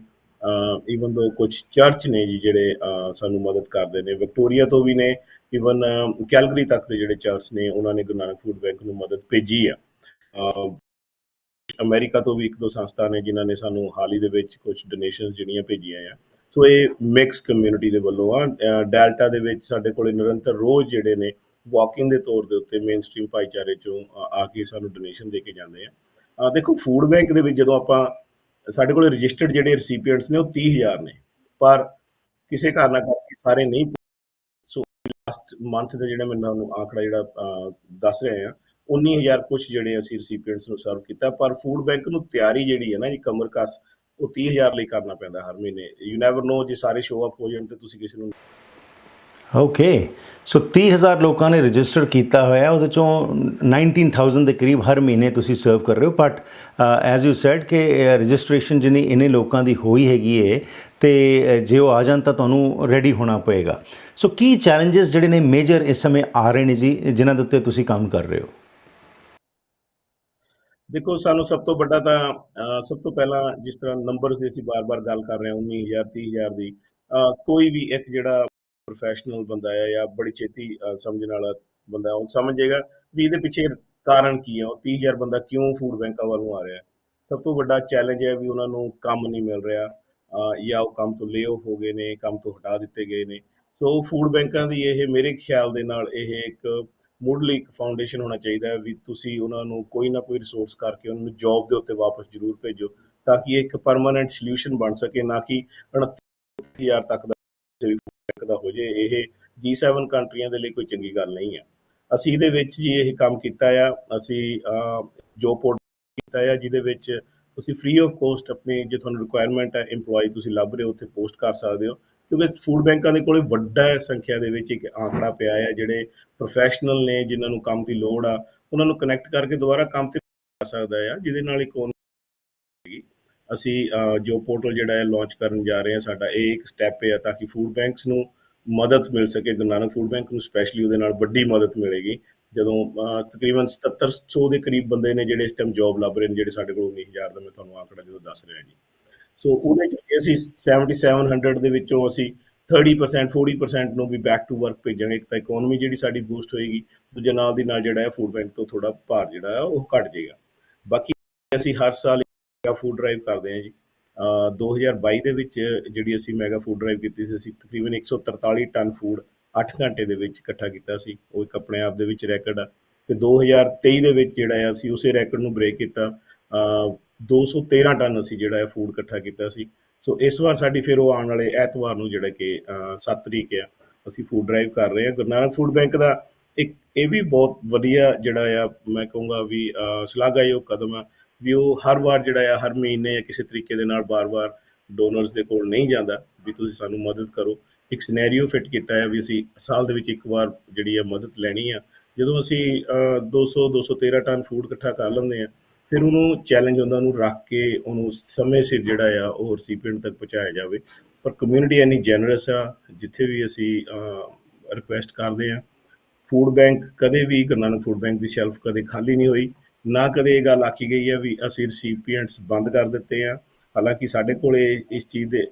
ਈਵਨ ਦੋ ਕੁਝ ਚਰਚ ਨੇ ਜੀ ਜਿਹੜੇ ਸਾਨੂੰ ਮਦਦ ਕਰਦੇ ਨੇ। ਵਿਕਟੋਰੀਆ ਤੋਂ ਵੀ ਨੇ ਈਵਨ ਕੈਲਗਰੀ ਤੱਕ ਦੇ ਜਿਹੜੇ ਚਰਚ ਨੇ ਉਹਨਾਂ ਨੇ ਗੁਰੂ ਨਾਨਕ ਫੂਡ ਬੈਂਕ ਨੂੰ ਮਦਦ ਭੇਜੀ ਆ। ਅ, ਅਮਰੀਕਾ ਤੋਂ ਵੀ ਇੱਕ ਦੋ ਸੰਸਥਾ ਨੇ ਜਿਨ੍ਹਾਂ ਨੇ ਸਾਨੂੰ ਹਾਲ ਹੀ ਦੇ ਵਿੱਚ ਕੁਝ ਡੋਨੇਸ਼ਨਸ ਜਿਹੜੀਆਂ ਭੇਜੀਆਂ ਆ। ਸੋ ਇਹ ਮਿਕਸ ਕਮਿਊਨਿਟੀ ਦੇ ਵੱਲੋਂ ਆ ਡੈਲਟਾ ਦੇ ਵਿੱਚ ਸਾਡੇ ਕੋਲ ਨਿਰੰਤਰ ਰੋਜ਼ ਜਿਹੜੇ ਨੇ ਵਾਕਿੰਗ ਦੇ ਤੌਰ ਦੇ ਉੱਤੇ ਮੇਨ ਸਟ੍ਰੀਮ ਭਾਈਚਾਰੇ ਚੋਂ ਆ- ਕੇ ਸਾਨੂੰ ਡੋਨੇਸ਼ਨ ਦੇ ਕੇ ਜਾਂਦੇ ਆ। ਦੇਖੋ ਫੂਡ ਬੈਂਕ ਦੇ ਵਿੱਚ ਜਦੋਂ ਆਪਾਂ, ਸਾਡੇ ਕੋਲ ਰਜਿਸਟਰਡ ਜਿਹੜੇ ਰੈਸੀਪੀਐਂਟਸ ਨੇ ਉਹ 30000 ਨੇ। ਪਰ ਕਿਸੇ ਕਾਰਨ ਕਰਕੇ ਸਾਰੇ ਨਹੀਂ ਸੋ ਲਾਸਟ ਮੰਥ ਦਾ ਜਿਹੜਾ ਮੈਂ ਤੁਹਾਨੂੰ ਆંકੜਾ ਜਿਹੜਾ ਦੱਸ ਰਿਹਾ ਆ 19000 ਕੁਝ ਜਿਹੜੇ ਅਸੀਂ ਰੈਸੀਪੀਐਂਟਸ ਨੂੰ ਸਰਵ ਕੀਤਾ। ਪਰ ਫੂਡ ਬੈਂਕ ਨੂੰ ਤਿਆਰੀ ਜਿਹੜੀ ਹੈ ਨਾ ਜੀ ਕਮਰ ਕਸ ਉਹ 30000 ਲਈ ਕਰਨਾ ਪੈਂਦਾ ਹਰ ਮਹੀਨੇ। ਯੂ ਨੈਵਰ ਨੋ ਜੇ ਸਾਰੇ ਸ਼ੋਅ ਅਪ ਹੋ ਜਾਣ ਤੇ ਤੁਸੀਂ ਕਿਸੇ ਨੂੰ ਓਕੇ ਸੋ 30000 ਲੋਕਾਂ ਨੇ ਰਜਿਸਟਰ ਕੀਤਾ ਹੋਇਆ ਉਹਦੇ ਚੋਂ 19000 ਦੇ ਕਰੀਬ ਹਰ ਮਹੀਨੇ ਤੁਸੀਂ ਸਰਵ ਕਰ ਰਹੇ ਹੋ। ਬਟ ਐਜ਼ ਯੂ ਸੈਡ ਕਿ ਰਜਿਸਟ੍ਰੇਸ਼ਨ ਜਿੰਨੀ ਇਹਨੇ ਲੋਕਾਂ ਦੀ ਹੋਈ ਹੈਗੀ ਹੈ ਤੇ ਜੇ ਉਹ ਆ ਜਾਣ ਤਾਂ ਤੁਹਾਨੂੰ ਰੈਡੀ ਹੋਣਾ ਪਏਗਾ। ਸੋ ਕੀ ਚੈਲੰਜਸ ਜਿਹੜੇ ਨੇ ਮੇਜਰ ਇਸ ਸਮੇਂ ਆ ਰਹੇ ਨੇ ਜੀ, ਜਿਨ੍ਹਾਂ ਦੇ ਉੱਤੇ ਤੁਸੀਂ ਕੰਮ ਕਰ ਰਹੇ ਹੋ? ਦੇਖੋ, ਸਾਨੂੰ ਸਭ ਤੋਂ ਵੱਡਾ ਤਾਂ ਸਭ ਤੋਂ ਪਹਿਲਾਂ ਜਿਸ ਤਰ੍ਹਾਂ ਨੰਬਰਸ ਦੀ ਅਸੀਂ ਬਾਰ-ਬਾਰ ਗੱਲ ਕਰ ਰਹੇ ਹਾਂ 19000 30000 ਦੀ ਕੋਈ ਵੀ ਇੱਕ ਜਿਹੜਾ ਪ੍ਰੋਫੈਸ਼ਨਲ ਬੰਦਾ ਹੈ ਜਾਂ ਬੜੀ ਛੇਤੀ ਸਮਝਣ ਵਾਲਾ ਬੰਦਾ ਉਹ ਸਮਝੇਗਾ ਵੀ ਇਹਦੇ ਪਿੱਛੇ ਕਾਰਨ ਕੀ ਹੈ, ਉਹ 30000 ਬੰਦਾ ਕਿਉਂ ਫੂਡ ਬੈਂਕਾਂ ਵੱਲੋਂ ਆ ਰਿਹਾ ਸਭ ਤੋਂ ਵੱਡਾ ਚੈਲੰਜ ਹੈ ਵੀ ਉਹਨਾਂ ਨੂੰ ਕੰਮ ਨਹੀਂ ਮਿਲ ਰਿਹਾ ਜਾਂ ਉਹ ਕੰਮ ਤੋਂ ਲੇ ਆਫ ਹੋ ਗਏ ਨੇ, ਕੰਮ ਤੋਂ ਹਟਾ ਦਿੱਤੇ ਗਏ ਨੇ। ਸੋ ਫੂਡ ਬੈਂਕਾਂ ਦੀ ਇਹ ਮੇਰੇ ਖਿਆਲ ਦੇ ਨਾਲ ਇਹ ਇੱਕ ਮੁੱਢਲੀ ਇੱਕ ਫਾਊਂਡੇਸ਼ਨ ਹੋਣਾ ਚਾਹੀਦਾ ਹੈ ਵੀ ਤੁਸੀਂ ਉਹਨਾਂ ਨੂੰ ਕੋਈ ਨਾ ਕੋਈ ਰਿਸੋਰਸ ਕਰਕੇ ਉਹਨਾਂ ਨੂੰ ਜੌਬ ਦੇ ਉੱਤੇ ਵਾਪਸ ਜ਼ਰੂਰ ਭੇਜੋ ਤਾਂ ਕਿ ਇਹ ਇੱਕ ਪਰਮਾਨੈਂਟ ਸੋਲੂਸ਼ਨ ਬਣ ਸਕੇ, ਨਾ ਕਿ 29000 ਤੱਕ ਦਾ ਵੀ ਦਾ ਹੋ ਜੇ। ਇਹ G7 ਕੰਟਰੀਆਂ ਦੇ ਲਈ ਕੋਈ ਚੰਗੀ ਗੱਲ ਨਹੀਂ ਹੈ। ਅਸੀਂ ਇਹਦੇ ਵਿੱਚ ਜੀ ਇਹ ਕੰਮ ਕੀਤਾ ਆ, ਅਸੀਂ ਜੋ ਪੋਰਟ ਕੀਤਾ ਆ, ਜਿਹਦੇ ਵਿੱਚ ਤੁਸੀਂ ਫ੍ਰੀ ਆਫ ਕੋਸਟ ਆਪਣੀ ਜੇ ਤੁਹਾਨੂੰ ਰਿਕੁਆਇਰਮੈਂਟ ਹੈ EMPLOYE ਤੁਸੀਂ ਲੱਭ ਰਹੇ ਹੋ, ਉੱਥੇ ਪੋਸਟ ਕਰ ਸਕਦੇ ਹੋ। ਕਿਉਂਕਿ ਫੂਡ ਬੈਂਕਾਂ ਦੇ ਕੋਲੇ ਵੱਡਾ ਸੰਖਿਆ ਦੇ ਵਿੱਚ ਇੱਕ ਆંકੜਾ ਪਿਆ ਹੈ ਜਿਹੜੇ ਪ੍ਰੋਫੈਸ਼ਨਲ ਨੇ ਜਿਨ੍ਹਾਂ ਨੂੰ ਕੰਮ ਦੀ ਲੋੜ ਆ ਉਹਨਾਂ ਨੂੰ ਕਨੈਕਟ ਕਰਕੇ ਦੁਬਾਰਾ ਕੰਮ ਤੇ ਆ ਸਕਦਾ ਆ ਜਿਹਦੇ ਨਾਲ ਇਕੋਨਮੀ ਅਸੀਂ ਅਹ, ਜੋ ਪੋਰਟਲ ਜਿਹੜਾ ਹੈ ਲਾਂਚ ਕਰਨ ਜਾ ਰਹੇ ਹਾਂ ਸਾਡਾ ਇਹ ਇੱਕ ਸਟੈਪ ਹੈ ਤਾਂ ਕਿ ਫੂਡ ਬੈਂਕਸ ਨੂੰ ਮਦਦ ਮਿਲ ਸਕੇ ਗੁਰੂ ਨਾਨਕ ਫੂਡ ਬੈਂਕ ਨੂੰ ਸਪੈਸ਼ਲੀ ਉਹਦੇ ਨਾਲ ਵੱਡੀ ਮਦਦ ਮਿਲੇਗੀ। ਜਦੋਂ ਅਹ, ਤਕਰੀਬਨ 7700 ਦੇ ਕਰੀਬ ਬੰਦੇ ਨੇ ਜਿਹੜੇ ਇਸ ਟਾਈਮ ਜੌਬ ਲੱਭ ਰਹੇ ਨੇ ਜਿਹੜੇ ਸਾਡੇ ਕੋਲ 19000 ਦਾ ਮੈਂ ਤੁਹਾਨੂੰ ਆંકੜਾ ਜਦੋਂ ਦੱਸ ਰਿਹਾ ਜੀ। ਸੋ ਉਹਦੇ ਚ ਅਸੀਂ 7700 ਦੇ ਵਿੱਚੋਂ ਅਸੀਂ 30% 40% ਨੂੰ ਵੀ ਬੈਕ ਟੂ ਵਰਕ ਭੇਜਾਂਗੇ। ਇੱਕ ਤਾਂ ਇਕਨੋਮੀ ਜਿਹੜੀ ਸਾਡੀ ਬੂਸਟ ਹੋਏਗੀ, ਦੂਜੇ ਨਾਲ ਦੀ ਨਾਲ ਜਿਹੜਾ ਹੈ ਫੂਡ ਬੈਂਕ ਤੋਂ ਥੋੜਾ ਭਾਰ ਜਿਹੜਾ ਹੈ ਉਹ ਘਟ ਜਾਏਗਾ। ਬਾਕੀ ਅਸੀਂ ਹਰ ਸਾਲ ਮੈਗਾ ਫੂਡ ਡਰਾਈਵ ਕਰਦੇ ਹਾਂ ਜੀ। ਅਹ 2022 ਦੇ ਵਿੱਚ ਜਿਹੜੀ ਅਸੀਂ ਮੈਗਾ ਫੂਡ ਡਰਾਈਵ ਕੀਤੀ ਸੀ, ਅਸੀਂ ਤਕਰੀਬਨ 143 ਟਨ ਫੂਡ 8 ਘੰਟੇ ਦੇ ਵਿੱਚ ਇਕੱਠਾ ਕੀਤਾ ਸੀ। ਉਹ ਇੱਕ ਆਪਣੇ ਆਪ ਦੇ ਵਿੱਚ ਰੈਕੋਰਡ ਆ। ਤੇ 2023 ਦੇ ਵਿੱਚ ਜਿਹੜਾ ਆ, ਅਸੀਂ ਉਸੇ ਰੈਕੋਰਡ ਨੂੰ ਬ੍ਰੇਕ ਕੀਤਾ। 213 ਟਨ ਅਸੀਂ ਜਿਹੜਾ ਹੈ ਫੂਡ ਇਕੱਠਾ ਕੀਤਾ ਸੀ। ਸੋ ਇਸ ਵਾਰ ਸਾਡੀ ਫਿਰ ਉਹ ਆਉਣ ਵਾਲੇ ਐਤਵਾਰ ਨੂੰ ਜਿਹੜਾ ਕਿ 7 ਤਰੀਕ ਆ ਅਸੀਂ ਫੂਡ ਡਰਾਈਵ ਕਰ ਰਹੇ ਹਾਂ। ਗੁਰੂ ਨਾਨਕ ਫੂਡ ਬੈਂਕ ਦਾ ਇੱਕ ਇਹ ਵੀ ਬਹੁਤ ਵਧੀਆ ਜਿਹੜਾ ਆ ਮੈਂ ਕਹੂੰਗਾ ਵੀ ਸ਼ਲਾਘਾਯੋਗ ਕਦਮ ਆ ਵੀ ਉਹ ਹਰ ਵਾਰ ਜਿਹੜਾ ਆ ਹਰ ਮਹੀਨੇ ਜਾਂ ਕਿਸੇ ਤਰੀਕੇ ਦੇ ਨਾਲ ਬਾਰ-ਬਾਰ ਡੋਨਰਸ ਦੇ ਕੋਲ ਨਹੀਂ ਜਾਂਦਾ ਵੀ ਤੁਸੀਂ ਸਾਨੂੰ ਮਦਦ ਕਰੋ। ਇੱਕ ਸਿਨੈਰੀਓ ਫਿੱਟ ਕੀਤਾ ਹੈ ਵੀ ਅਸੀਂ ਸਾਲ ਦੇ ਵਿੱਚ ਇੱਕ ਵਾਰ ਜਿਹੜੀ ਆ ਮਦਦ ਲੈਣੀ ਆ। ਜਦੋਂ ਅਸੀਂ ਅਹ, 200 213 ਟਨ ਫੂਡ ਇਕੱਠਾ ਕਰ ਲੈਂਦੇ ਆ ਫਿਰ ਉਹਨੂੰ ਚੈਲੰਜ ਹੁੰਦਾ ਉਹਨੂੰ ਰੱਖ ਕੇ ਉਹਨੂੰ ਸਮੇਂ ਸਿਰ ਜਿਹੜਾ ਆ ਉਹ ਰਸੀਪੀਐਂਟ ਤੱਕ ਪਹੁੰਚਾਇਆ ਜਾਵੇ। ਪਰ ਕਮਿਊਨਿਟੀ ਇੰਨੀ ਜੈਨਰਸ ਆ, ਜਿੱਥੇ ਵੀ ਅਸੀਂ ਰਿਕੁਐਸਟ ਕਰਦੇ ਆ ਫੂਡ ਬੈਂਕ ਕਦੇ ਵੀ ਗੁਰੂ ਨਾਨਕ ਫੂਡ ਬੈਂਕ ਦੀ ਸ਼ੈਲਫ ਕਦੇ ਖਾਲੀ ਨਹੀਂ ਹੋਈ। ਨਾ ਕਦੇ ਇਹ ਗੱਲ ਆਖੀ ਗਈ ਆ ਵੀ ਅਸੀਂ ਰਸੀਪੀਐਂਟਸ ਬੰਦ ਕਰ ਦਿੱਤੇ ਆ। ਹਾਲਾਂਕਿ ਸਾਡੇ ਕੋਲੇ ਇਸ ਚੀਜ਼ ਦੇ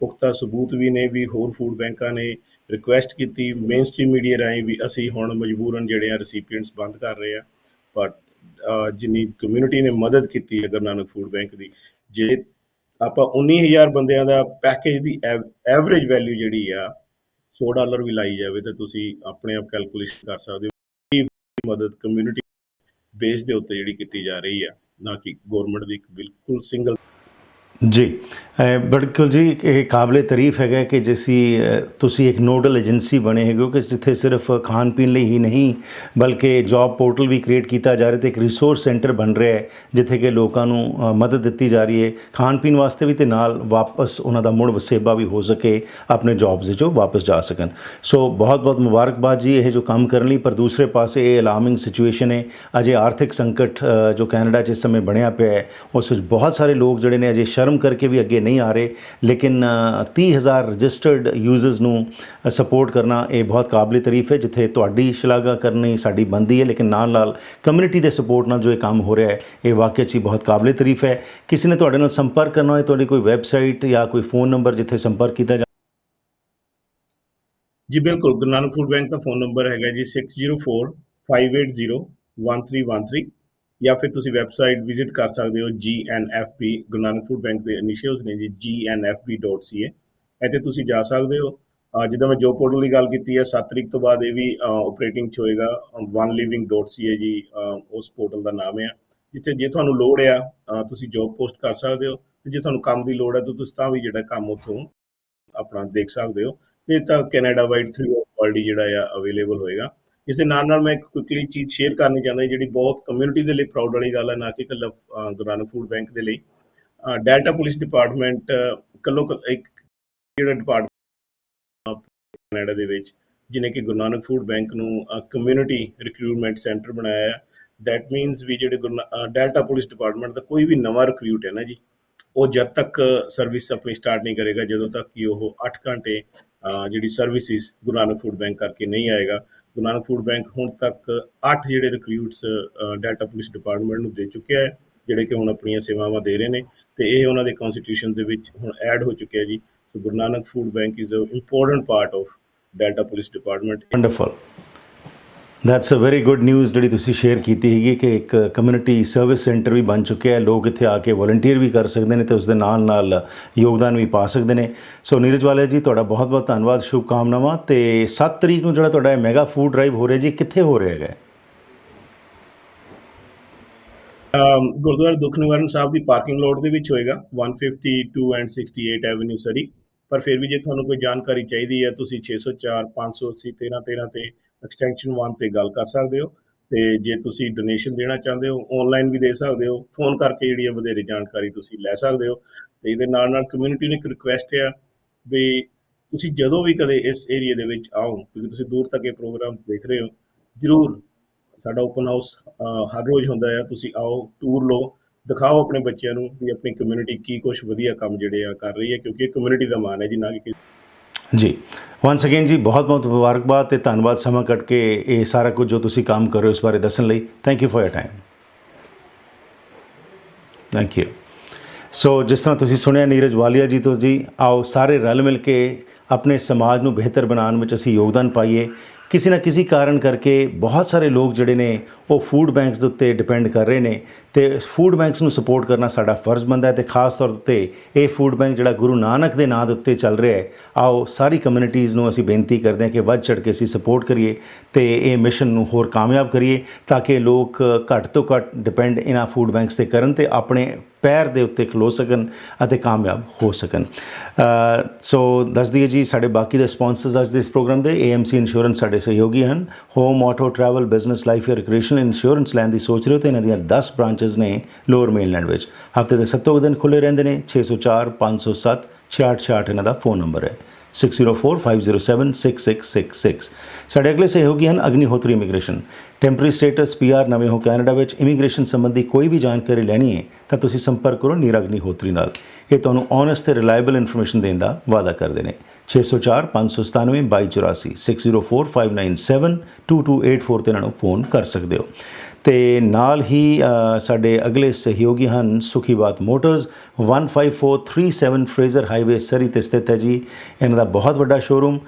ਪੁਖਤਾ ਸਬੂਤ ਵੀ ਨੇ ਵੀ ਹੋਰ ਫੂਡ ਬੈਂਕਾਂ ਨੇ ਰਿਕੁਐਸਟ ਕੀਤੀ ਮੇਨ ਸਟ੍ਰੀਮ ਮੀਡੀਆ ਰਾਹੀਂ ਵੀ ਅਸੀਂ ਹੁਣ ਮਜਬੂਰਨ ਜਿਹੜੇ ਆ ਰਸੀਪੀਐਂਟਸ ਬੰਦ ਕਰ ਰਹੇ ਆ। ਪਰ ਜਿੰਨੀ ਕਮਿਊਨਿਟੀ ਨੇ ਮਦਦ ਕੀਤੀ ਹੈ ਗੁਰੂ ਨਾਨਕ ਫੂਡ ਬੈਂਕ ਦੀ, ਜੇ ਆਪਾਂ 19000 ਬੰਦਿਆਂ ਦਾ ਪੈਕੇਜ ਦੀ ਐਵਰੇਜ ਵੈਲਿਊ ਜਿਹੜੀ ਆ 100 ਡਾਲਰ ਵੀ ਲਾਈ ਜਾਵੇ ਤਾਂ ਤੁਸੀਂ ਆਪਣੇ ਆਪ ਕੈਲਕੂਲੇਸ਼ਨ ਕਰ ਸਕਦੇ ਹੋ ਮਦਦ ਕਮਿਊਨਿਟੀ ਬੇਸ ਦੇ ਉੱਤੇ ਜਿਹੜੀ ਕੀਤੀ ਜਾ ਰਹੀ ਆ, ਨਾ ਕਿ ਗਵਰਨਮੈਂਟ ਦੀ ਇੱਕ ਬਿਲਕੁਲ ਸਿੰਗਲ ਜੀ ਬਿਲਕੁਲ ਜੀ ਇਹ ਕਾਬਲੇ ਤਾਰੀਫ ਹੈਗਾ ਕਿ ਜਿਸੀ ਅ, ਤੁਸੀਂ ਇੱਕ ਨੋਡਲ ਏਜੰਸੀ ਬਣੇ ਹੈਗੇ ਹੋ ਕਿ ਜਿੱਥੇ ਸਿਰਫ ਖਾਣ ਪੀਣ ਲਈ ਹੀ ਨਹੀਂ ਬਲਕਿ ਜੌਬ ਪੋਰਟਲ ਵੀ ਕ੍ਰੀਏਟ ਕੀਤਾ ਜਾ ਰਿਹਾ ਤੇ ਇੱਕ ਰਿਸੋਰਸ ਸੈਂਟਰ ਬਣ ਰਿਹਾ ਹੈ ਜਿੱਥੇ ਕਿ ਲੋਕਾਂ ਨੂੰ ਮਦਦ ਦਿੱਤੀ ਜਾ ਰਹੀ ਹੈ। ਖਾਣ ਪੀਣ ਵਾਸਤੇ ਵੀ ਤੇ ਨਾਲ ਵਾਪਸ ਉਹਨਾਂ ਦਾ ਮੁੜ ਵਸੇਬਾ ਵੀ ਹੋ ਸਕੇ ਆਪਣੇ ਜੌਬਸ ਵਿੱਚੋਂ ਵਾਪਸ ਜਾ ਸਕਣ। ਸੋ ਬਹੁਤ ਬਹੁਤ ਮੁਬਾਰਕਬਾਦ ਜੀ ਇਹ ਜੋ ਕੰਮ ਕਰਨ ਲਈ ਪਰ ਦੂਸਰੇ ਪਾਸੇ ਇਹ ਅਲਾਰਮਿੰਗ ਸਿਚੁਏਸ਼ਨ ਹੈ। ਅਜੇ ਆਰਥਿਕ ਸੰਕਟ ਜੋ ਕੈਨੇਡਾ 'ਚ ਇਸ ਸਮੇਂ ਬਣਿਆ ਪਿਆ ਹੈ ਉਸ ਵਿੱਚ ਬਹੁਤ ਸਾਰੇ ਲੋਕ ਜਿਹੜੇ ਨੇ ਅਜੇ ਸ਼ਰਮ ਕਰਕੇ ਵੀ ਅੱਗੇ ਨਹੀਂ ਆ ਰਹੇ। ਲੇਕਿਨ 30000 ਰਜਿਸਟਰਡ ਯੂਜ਼ਰਸ ਨੂੰ ਸਪੋਰਟ ਕਰਨਾ ਇਹ ਬਹੁਤ ਕਾਬਲੇ ਤਾਰੀਫ ਹੈ, ਜਿੱਥੇ ਤੁਹਾਡੀ ਸ਼ਲਾਘਾ ਕਰਨੀ ਸਾਡੀ ਬੰਦੀ ਹੈ। ਲੇਕਿਨ ਨਾਲ ਨਾਲ ਕਮਿਊਨਿਟੀ ਦੇ ਸਪੋਰਟ ਨਾਲ ਜੋ ਇਹ ਕੰਮ ਹੋ ਰਿਹਾ ਹੈ, ਇਹ ਵਾਕਿਆ 'ਚ ਹੀ ਬਹੁਤ ਕਾਬਲੇ ਤਾਰੀਫ ਹੈ। ਕਿਸੇ ਨੇ ਤੁਹਾਡੇ ਨਾਲ ਸੰਪਰਕ ਕਰਨਾ ਹੋਏ, ਤੁਹਾਡੀ ਕੋਈ ਵੈਬਸਾਈਟ ਜਾਂ ਕੋਈ ਫੋਨ ਨੰਬਰ ਜਿੱਥੇ ਸੰਪਰਕ ਕੀਤਾ ਜਾ ਜੀ, ਬਿਲਕੁਲ। ਗੁਰੂ ਨਾਨਕ ਫੂਡ ਬੈਂਕ ਦਾ ਫੋਨ ਨੰਬਰ ਹੈਗਾ ਜੀ 6045801313 ਜਾਂ ਫਿਰ ਤੁਸੀਂ ਵੈਬਸਾਈਟ ਵਿਜ਼ਿਟ ਕਰ ਸਕਦੇ ਹੋ GNFB Guru Nanak food bank ਦੇ ਇਨੀਸ਼ੀਅਲਸ ਨੇ ਜੀ gnfb.ca ਇੱਥੇ ਤੁਸੀਂ ਜਾ ਸਕਦੇ ਹੋ। ਜਿੱਦਾਂ ਮੈਂ ਜੋ ਪੋਰਟਲ ਦੀ ਗੱਲ ਕੀਤੀ ਹੈ 7 ਤਰੀਕ ਤੋਂ ਬਾਅਦ ਇਹ ਵੀ ਆਪਰੇਟਿੰਗ ਚ ਹੋਏਗਾ। oneliving.ca ਜੀ ਉਸ ਪੋਰਟਲ ਦਾ ਨਾਮ ਹੈ। ਜਿੱਥੇ ਜੇ ਤੁਹਾਨੂੰ ਲੋੜ ਆ ਤੁਸੀਂ ਜੋਬ ਪੋਸਟ ਕਰ ਸਕਦੇ ਹੋ। ਤੇ ਜੇ ਤੁਹਾਨੂੰ ਕੰਮ ਦੀ ਲੋੜ ਹੈ, ਤਾਂ ਤੁਸੀਂ ਤਾਂ ਵੀ ਜਿਹੜਾ ਕੰਮ ਉੱਥੋਂ ਆਪਣਾ ਦੇਖ ਸਕਦੇ ਹੋ। ਇਹ ਤਾਂ ਕੈਨੇਡਾ ਵਾਈਡ ਥਰੂ ਵਰਲਡ ਜਿਹੜਾ ਆ ਅਵੇਲੇਬਲ ਹੋਏਗਾ। ਇਸ ਦੇ ਨਾਲ ਨਾਲ ਮੈਂ ਇੱਕ ਕੁਇਕਲੀ ਚੀਜ਼ ਸ਼ੇਅਰ ਕਰਨੀ ਚਾਹੁੰਦਾ ਜਿਹੜੀ ਬਹੁਤ ਕਮਿਊਨਿਟੀ ਦੇ ਲਈ ਪ੍ਰਾਊਡ ਵਾਲੀ ਗੱਲ ਹੈ ਨਾ ਕਿ ਇਕੱਲਾ ਅਹ, ਗੁਰੂ ਨਾਨਕ ਫੂਡ ਬੈਂਕ ਦੇ ਲਈ। ਡੈਲਟਾ ਪੁਲਿਸ ਡਿਪਾਰਟਮੈਂਟ ਕੱਲੋ ਇੱਕ ਜਿਹੜਾ ਡਿਪਾਰਟਮੈਂਟ ਕੈਨੇਡਾ ਦੇ ਵਿੱਚ ਜਿਹਨੇ ਕਿ ਗੁਰੂ ਨਾਨਕ ਫੂਡ ਬੈਂਕ ਨੂੰ ਕਮਿਊਨਿਟੀ ਰਿਕਰੂਟਮੈਂਟ ਸੈਂਟਰ ਬਣਾਇਆ ਹੈ। ਦੈਟ ਮੀਨਸ ਵੀ ਜਿਹੜੇ ਡੈਲਟਾ ਪੁਲਿਸ ਡਿਪਾਰਟਮੈਂਟ ਦਾ ਕੋਈ ਵੀ ਨਵਾਂ ਰਿਕਰੂਟ ਹੈ ਨਾ ਜੀ ਉਹ ਜਦ ਤੱਕ ਸਰਵਿਸ ਆਪਣੀ ਸਟਾਰਟ ਨਹੀਂ ਕਰੇਗਾ ਜਦੋਂ ਤੱਕ ਕਿ ਉਹ 8 ਘੰਟੇ ਜਿਹੜੀ services Guru Nanak food bank ਕਰਕੇ ਨਹੀਂ ਆਏਗਾ ਗੁਰੂ ਨਾਨਕ ਫੂਡ ਬੈਂਕ ਹੁਣ ਤੱਕ 8 ਜਿਹੜੇ ਰਿਕਰੂਟਸ ਡੈਲਟਾ ਪੁਲਿਸ ਡਿਪਾਰਟਮੈਂਟ ਨੂੰ ਦੇ ਚੁੱਕਿਆ ਹੈ, ਜਿਹੜੇ ਕਿ ਹੁਣ ਆਪਣੀਆਂ ਸੇਵਾਵਾਂ ਦੇ ਰਹੇ ਨੇ ਤੇ ਇਹ ਉਹਨਾਂ ਦੇ ਕਨਸਟੀਟਿਊਸ਼ਨ ਦੇ ਵਿੱਚ ਹੁਣ ਐਡ ਹੋ ਚੁੱਕਿਆ ਜੀ। So Guru Nanak food bank is uh important part of Delta police department wonderful that's uh very good news ਜਿਹੜੀ ਤੁਸੀਂ ਸ਼ੇਅਰ ਕੀਤੀ ਹੈਗੀ ਕਿ ਇੱਕ ਕਮਿਊਨਿਟੀ ਸਰਵਿਸ ਸੈਂਟਰ ਵੀ ਬਣ ਚੁੱਕਿਆ ਹੈ। ਲੋਕ ਇੱਥੇ ਆ ਕੇ ਵੋਲੰਟੀਅਰ ਵੀ ਕਰ ਸਕਦੇ ਨੇ ਤੇ ਉਸ ਦੇ ਨਾਲ ਨਾਲ ਯੋਗਦਾਨ ਵੀ ਪਾ ਸਕਦੇ ਨੇ। ਸੋ ਨੀਰਜ ਵਾਲੇ ਜੀ, ਤੁਹਾਡਾ ਬਹੁਤ ਬਹੁਤ ਧੰਨਵਾਦ ਸ਼ੁਭ ਕਾਮਨਾਵਾਂ ਤੇ 7 ਤਰੀਕ ਨੂੰ ਜਿਹੜਾ ਤੁਹਾਡਾ ਇਹ ਮੈਗਾ ਫੂਡ ਡਰਾਈਵ ਹੋ ਰਿਹਾ ਜੀ ਕਿੱਥੇ ਹੋ ਰਿਹਾ ਹੈਗਾ? ਗੁਰਦੁਆਰਾ ਦੁੱਖ ਨਿਵਾਰਨ ਸਾਹਿਬ ਦੀ ਪਾਰਕਿੰਗ ਲੋਟ ਦੇ ਵਿੱਚ ਹੋਏਗਾ 152 ਐਂਡ 68 ਐਵਨਿਊ ਸਰੀ। ਪਰ ਫਿਰ ਵੀ ਜੇ ਤੁਹਾਨੂੰ ਕੋਈ ਜਾਣਕਾਰੀ ਚਾਹੀਦੀ ਹੈ, ਤੁਸੀਂ 604 580 13 13 ਤੇ ਐਕਸਟੈਂਸ਼ਨ 1 ਤੇ ਗੱਲ ਕਰ ਸਕਦੇ ਹੋ। ਤੇ ਜੇ ਤੁਸੀਂ ਡੋਨੇਸ਼ਨ ਦੇਣਾ ਚਾਹੁੰਦੇ ਹੋ ਆਨਲਾਈਨ ਵੀ ਦੇ ਸਕਦੇ ਹੋ। ਫੋਨ ਕਰਕੇ ਜਿਹੜੀ ਹੈ ਵਧੇਰੇ ਜਾਣਕਾਰੀ ਤੁਸੀਂ ਲੈ ਸਕਦੇ ਹੋ। ਤੇ ਇਹਦੇ ਨਾਲ ਨਾਲ ਕਮਿਊਨਿਟੀ ਨੂੰ ਇੱਕ ਰਿਕੁਐਸਟ ਹੈ ਵੀ ਤੁਸੀਂ ਜਦੋਂ ਵੀ ਕਦੇ ਇਸ ਏਰੀਆ ਦੇ ਵਿੱਚ ਆਓ, ਕਿਉਂਕਿ ਤੁਸੀਂ ਦੂਰ ਤੱਕ ਇਹ ਪ੍ਰੋਗਰਾਮ ਦੇਖ ਰਹੇ ਹੋ, ਜ਼ਰੂਰ ਸਾਡਾ ਓਪਨ ਹਾਊਸ ਹਰ ਰੋਜ਼ ਹੁੰਦਾ ਹੈ ਤੁਸੀਂ ਆਓ ਟੂਰ ਲਓ, ਦਿਖਾਓ ਆਪਣੇ ਬੱਚਿਆਂ ਨੂੰ ਵੀ ਆਪਣੀ ਕਮਿਊਨਿਟੀ ਕੀ ਕੁਝ ਵਧੀਆ ਕੰਮ ਜਿਹੜੇ ਆ ਕਰ ਰਹੀ ਹੈ, ਕਿਉਂਕਿ ਇਹ ਕਮਿਊਨਿਟੀ ਦਾ ਮਾਣ ਹੈ ਜੀ, ਨਾ ਕਿ ਜੀ। ਵਾਂਸ ਅਗੇਨ ਜੀ, ਬਹੁਤ ਬਹੁਤ ਮੁਬਾਰਕਬਾਦ ਤੇ ਧੰਨਵਾਦ ਸਮਾਂ ਕੱਟ ਕੇ ਇਹ ਸਾਰਾ ਕੁਝ ਜੋ ਤੁਸੀਂ ਕੰਮ ਕਰ ਰਹੇ ਹੋ ਇਸ ਬਾਰੇ ਦੱਸਣ ਲਈ। Thank you for your time thank you so ਜਿਸ ਤਰ੍ਹਾਂ ਤੁਸੀਂ ਸੁਣਿਆ ਨੀਰਜ ਵਾਲੀਆ ਜੀ ਤੋਂ ਜੀ, ਆਓ ਸਾਰੇ ਰਲ ਮਿਲ ਕੇ ਆਪਣੇ ਸਮਾਜ ਨੂੰ ਬਿਹਤਰ ਬਣਾਉਣ ਵਿੱਚ ਅਸੀਂ ਯੋਗਦਾਨ ਪਾਈਏ। ਕਿਸੇ ਨਾ ਕਿਸੇ ਕਾਰਨ ਕਰਕੇ ਬਹੁਤ ਸਾਰੇ ਲੋਕ ਜਿਹੜੇ ਨੇ ਉਹ ਫੂਡ ਬੈਂਕਸ ਦੇ ਉੱਤੇ ਡਿਪੈਂਡ ਕਰ ਰਹੇ ਨੇ ਤੇ ਫੂਡ ਬੈਂਕਸ ਨੂੰ ਸਪੋਰਟ ਕਰਨਾ ਸਾਡਾ ਫਰਜ਼ ਬਣਦਾ ਹੈ ਤੇ ਖਾਸ ਤੌਰ ਤੇ ਇਹ ਫੂਡ ਬੈਂਕ ਜਿਹੜਾ ਗੁਰੂ ਨਾਨਕ ਦੇ ਨਾਂ ਦੇ ਉੱਤੇ ਚੱਲ ਰਿਹਾ ਹੈ, ਆਓ ਸਾਰੀ ਕਮਿਊਨਿਟੀਜ਼ ਨੂੰ ਅਸੀਂ ਬੇਨਤੀ ਕਰਦੇ ਹਾਂ ਕਿ ਵੱਧ ਚੜ੍ਹ ਕੇ ਅਸੀਂ ਸਪੋਰਟ ਕਰੀਏ ਤੇ ਇਹ ਮਿਸ਼ਨ ਨੂੰ ਹੋਰ ਕਾਮਯਾਬ ਕਰੀਏ ਤਾਂ ਕਿ ਲੋਕ ਘੱਟ ਤੋਂ ਘੱਟ ਡਿਪੈਂਡ ਇਹਨਾਂ ਫੂਡ ਬੈਂਕਸ ਤੇ ਕਰਨ ਤੇ ਆਪਣੇ ਪੈਰ ਦੇ ਉੱਤੇ ਖਲੋ ਸਕਣ ਅਤੇ ਕਾਮਯਾਬ ਹੋ ਸਕਣ। ਸੋ ਦੱਸ ਦਈਏ ਜੀ, ਸਾਡੇ ਬਾਕੀ ਦੇ ਸਪਾਂਸਰਸ ਅੱਜ ਦੇ ਇਸ ਪ੍ਰੋਗਰਾਮ ਦੇ AMC ਇੰਸ਼ੋਰੈਂਸ ਸਾਡੇ ਸਹਿਯੋਗੀ ਹਨ। Home auto travel business life ਜਾਂ ਰਿਕ੍ਰੀਏਸ਼ਨਲ ਇੰਸ਼ੋਰੈਂਸ ਲੈਣ ਦੀ ਸੋਚ ਰਹੇ ਹੋ ਤੇ ਇਹਨਾਂ ਦੀਆਂ 10 ਬ੍ਰਾਂਚਸ ਨੇ ਲੋਅਰ ਮੇਨਲੈਂਡ ਵਿੱਚ। ਹਫ਼ਤੇ ਦੇ ਸੱਤੋਂ ਦਿਨ ਖੁੱਲੇ ਰਹਿੰਦੇ ਨੇ 604 507 6666 ਇਹਨਾਂ ਦਾ ਫੋਨ ਨੰਬਰ ਹੈ। 6045076666 ਸਾਡੇ ਅਗਲੇ ਸਹਿਯੋਗੀ ਹਨ Agnihotri immigration. Temporary status PR ਨਵੇਂ ਹੋ ਕੈਨੇਡਾ ਵਿੱਚ, ਇਮੀਗ੍ਰੇਸ਼ਨ ਸੰਬੰਧੀ ਕੋਈ ਵੀ ਜਾਣਕਾਰੀ ਲੈਣੀ ਹੈ, ਤਾਂ ਤੁਸੀਂ ਸੰਪਰਕ ਕਰੋ ਨੀਰਾ ਅਗਨੀਹੋਤਰੀ ਨਾਲ। ਇਹ ਤੁਹਾਨੂੰ ਓਨੈਸਟ ਤੇ ਰਿਲਾਇਬਲ ਇਨਫੋਰਮੇਸ਼ਨ ਦੇਣ ਦਾ ਵਾਅਦਾ ਕਰਦੇ ਨੇ। 604 597 2284 604597 2284 ਤੇ ਇਹਨਾਂ ਨੂੰ ਫੋਨ ਕਰ ਸਕਦੇ ਹੋ। ਤੇ ਨਾਲ ਹੀ ਸਾਡੇ ਅਗਲੇ ਸਹਿਯੋਗੀ ਹਨ Sukhibath motors 15437 Fraser highway Surrey ਤੇ ਸਥਿਤ ਹੈ ਜੀ। ਇਹਨਾਂ ਦਾ ਬਹੁਤ ਵੱਡਾ ਸ਼ੋਰੂਮ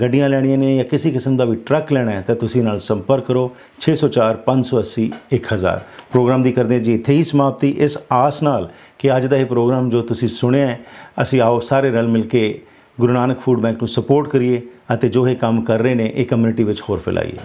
ਗੱਡੀਆਂ ਲੈਣੀਆਂ ਨੇ ਜਾਂ ਕਿਸੇ ਕਿਸਮ ਦਾ ਵੀ ਟਰੱਕ ਲੈਣਾ ਹੈ, ਤਾਂ ਤੁਸੀਂ ਨਾਲ ਸੰਪਰਕ ਕਰੋ 604 580 1000 ਪ੍ਰੋਗਰਾਮ ਦੀ ਕਰਦੇ ਹਾਂ ਜੀ, ਇੱਥੇ ਹੀ ਸਮਾਪਤੀ। ਇਸ ਆਸ ਨਾਲ ਕਿ ਅੱਜ ਦਾ ਇਹ ਪ੍ਰੋਗਰਾਮ ਜੋ ਤੁਸੀਂ ਸੁਣਿਆ ਹੈ, ਅਸੀਂ ਆਓ ਸਾਰੇ ਰਲ ਮਿਲ ਕੇ ਗੁਰੂ ਨਾਨਕ ਫੂਡ ਬੈਂਕ ਨੂੰ ਸਪੋਰਟ ਕਰੀਏ ਅਤੇ ਜੋ ਇਹ ਕੰਮ ਕਰ ਰਹੇ ਨੇ, ਇਹ ਕਮਿਊਨਿਟੀ ਵਿੱਚ ਹੋਰ ਫੈਲਾਈਏ।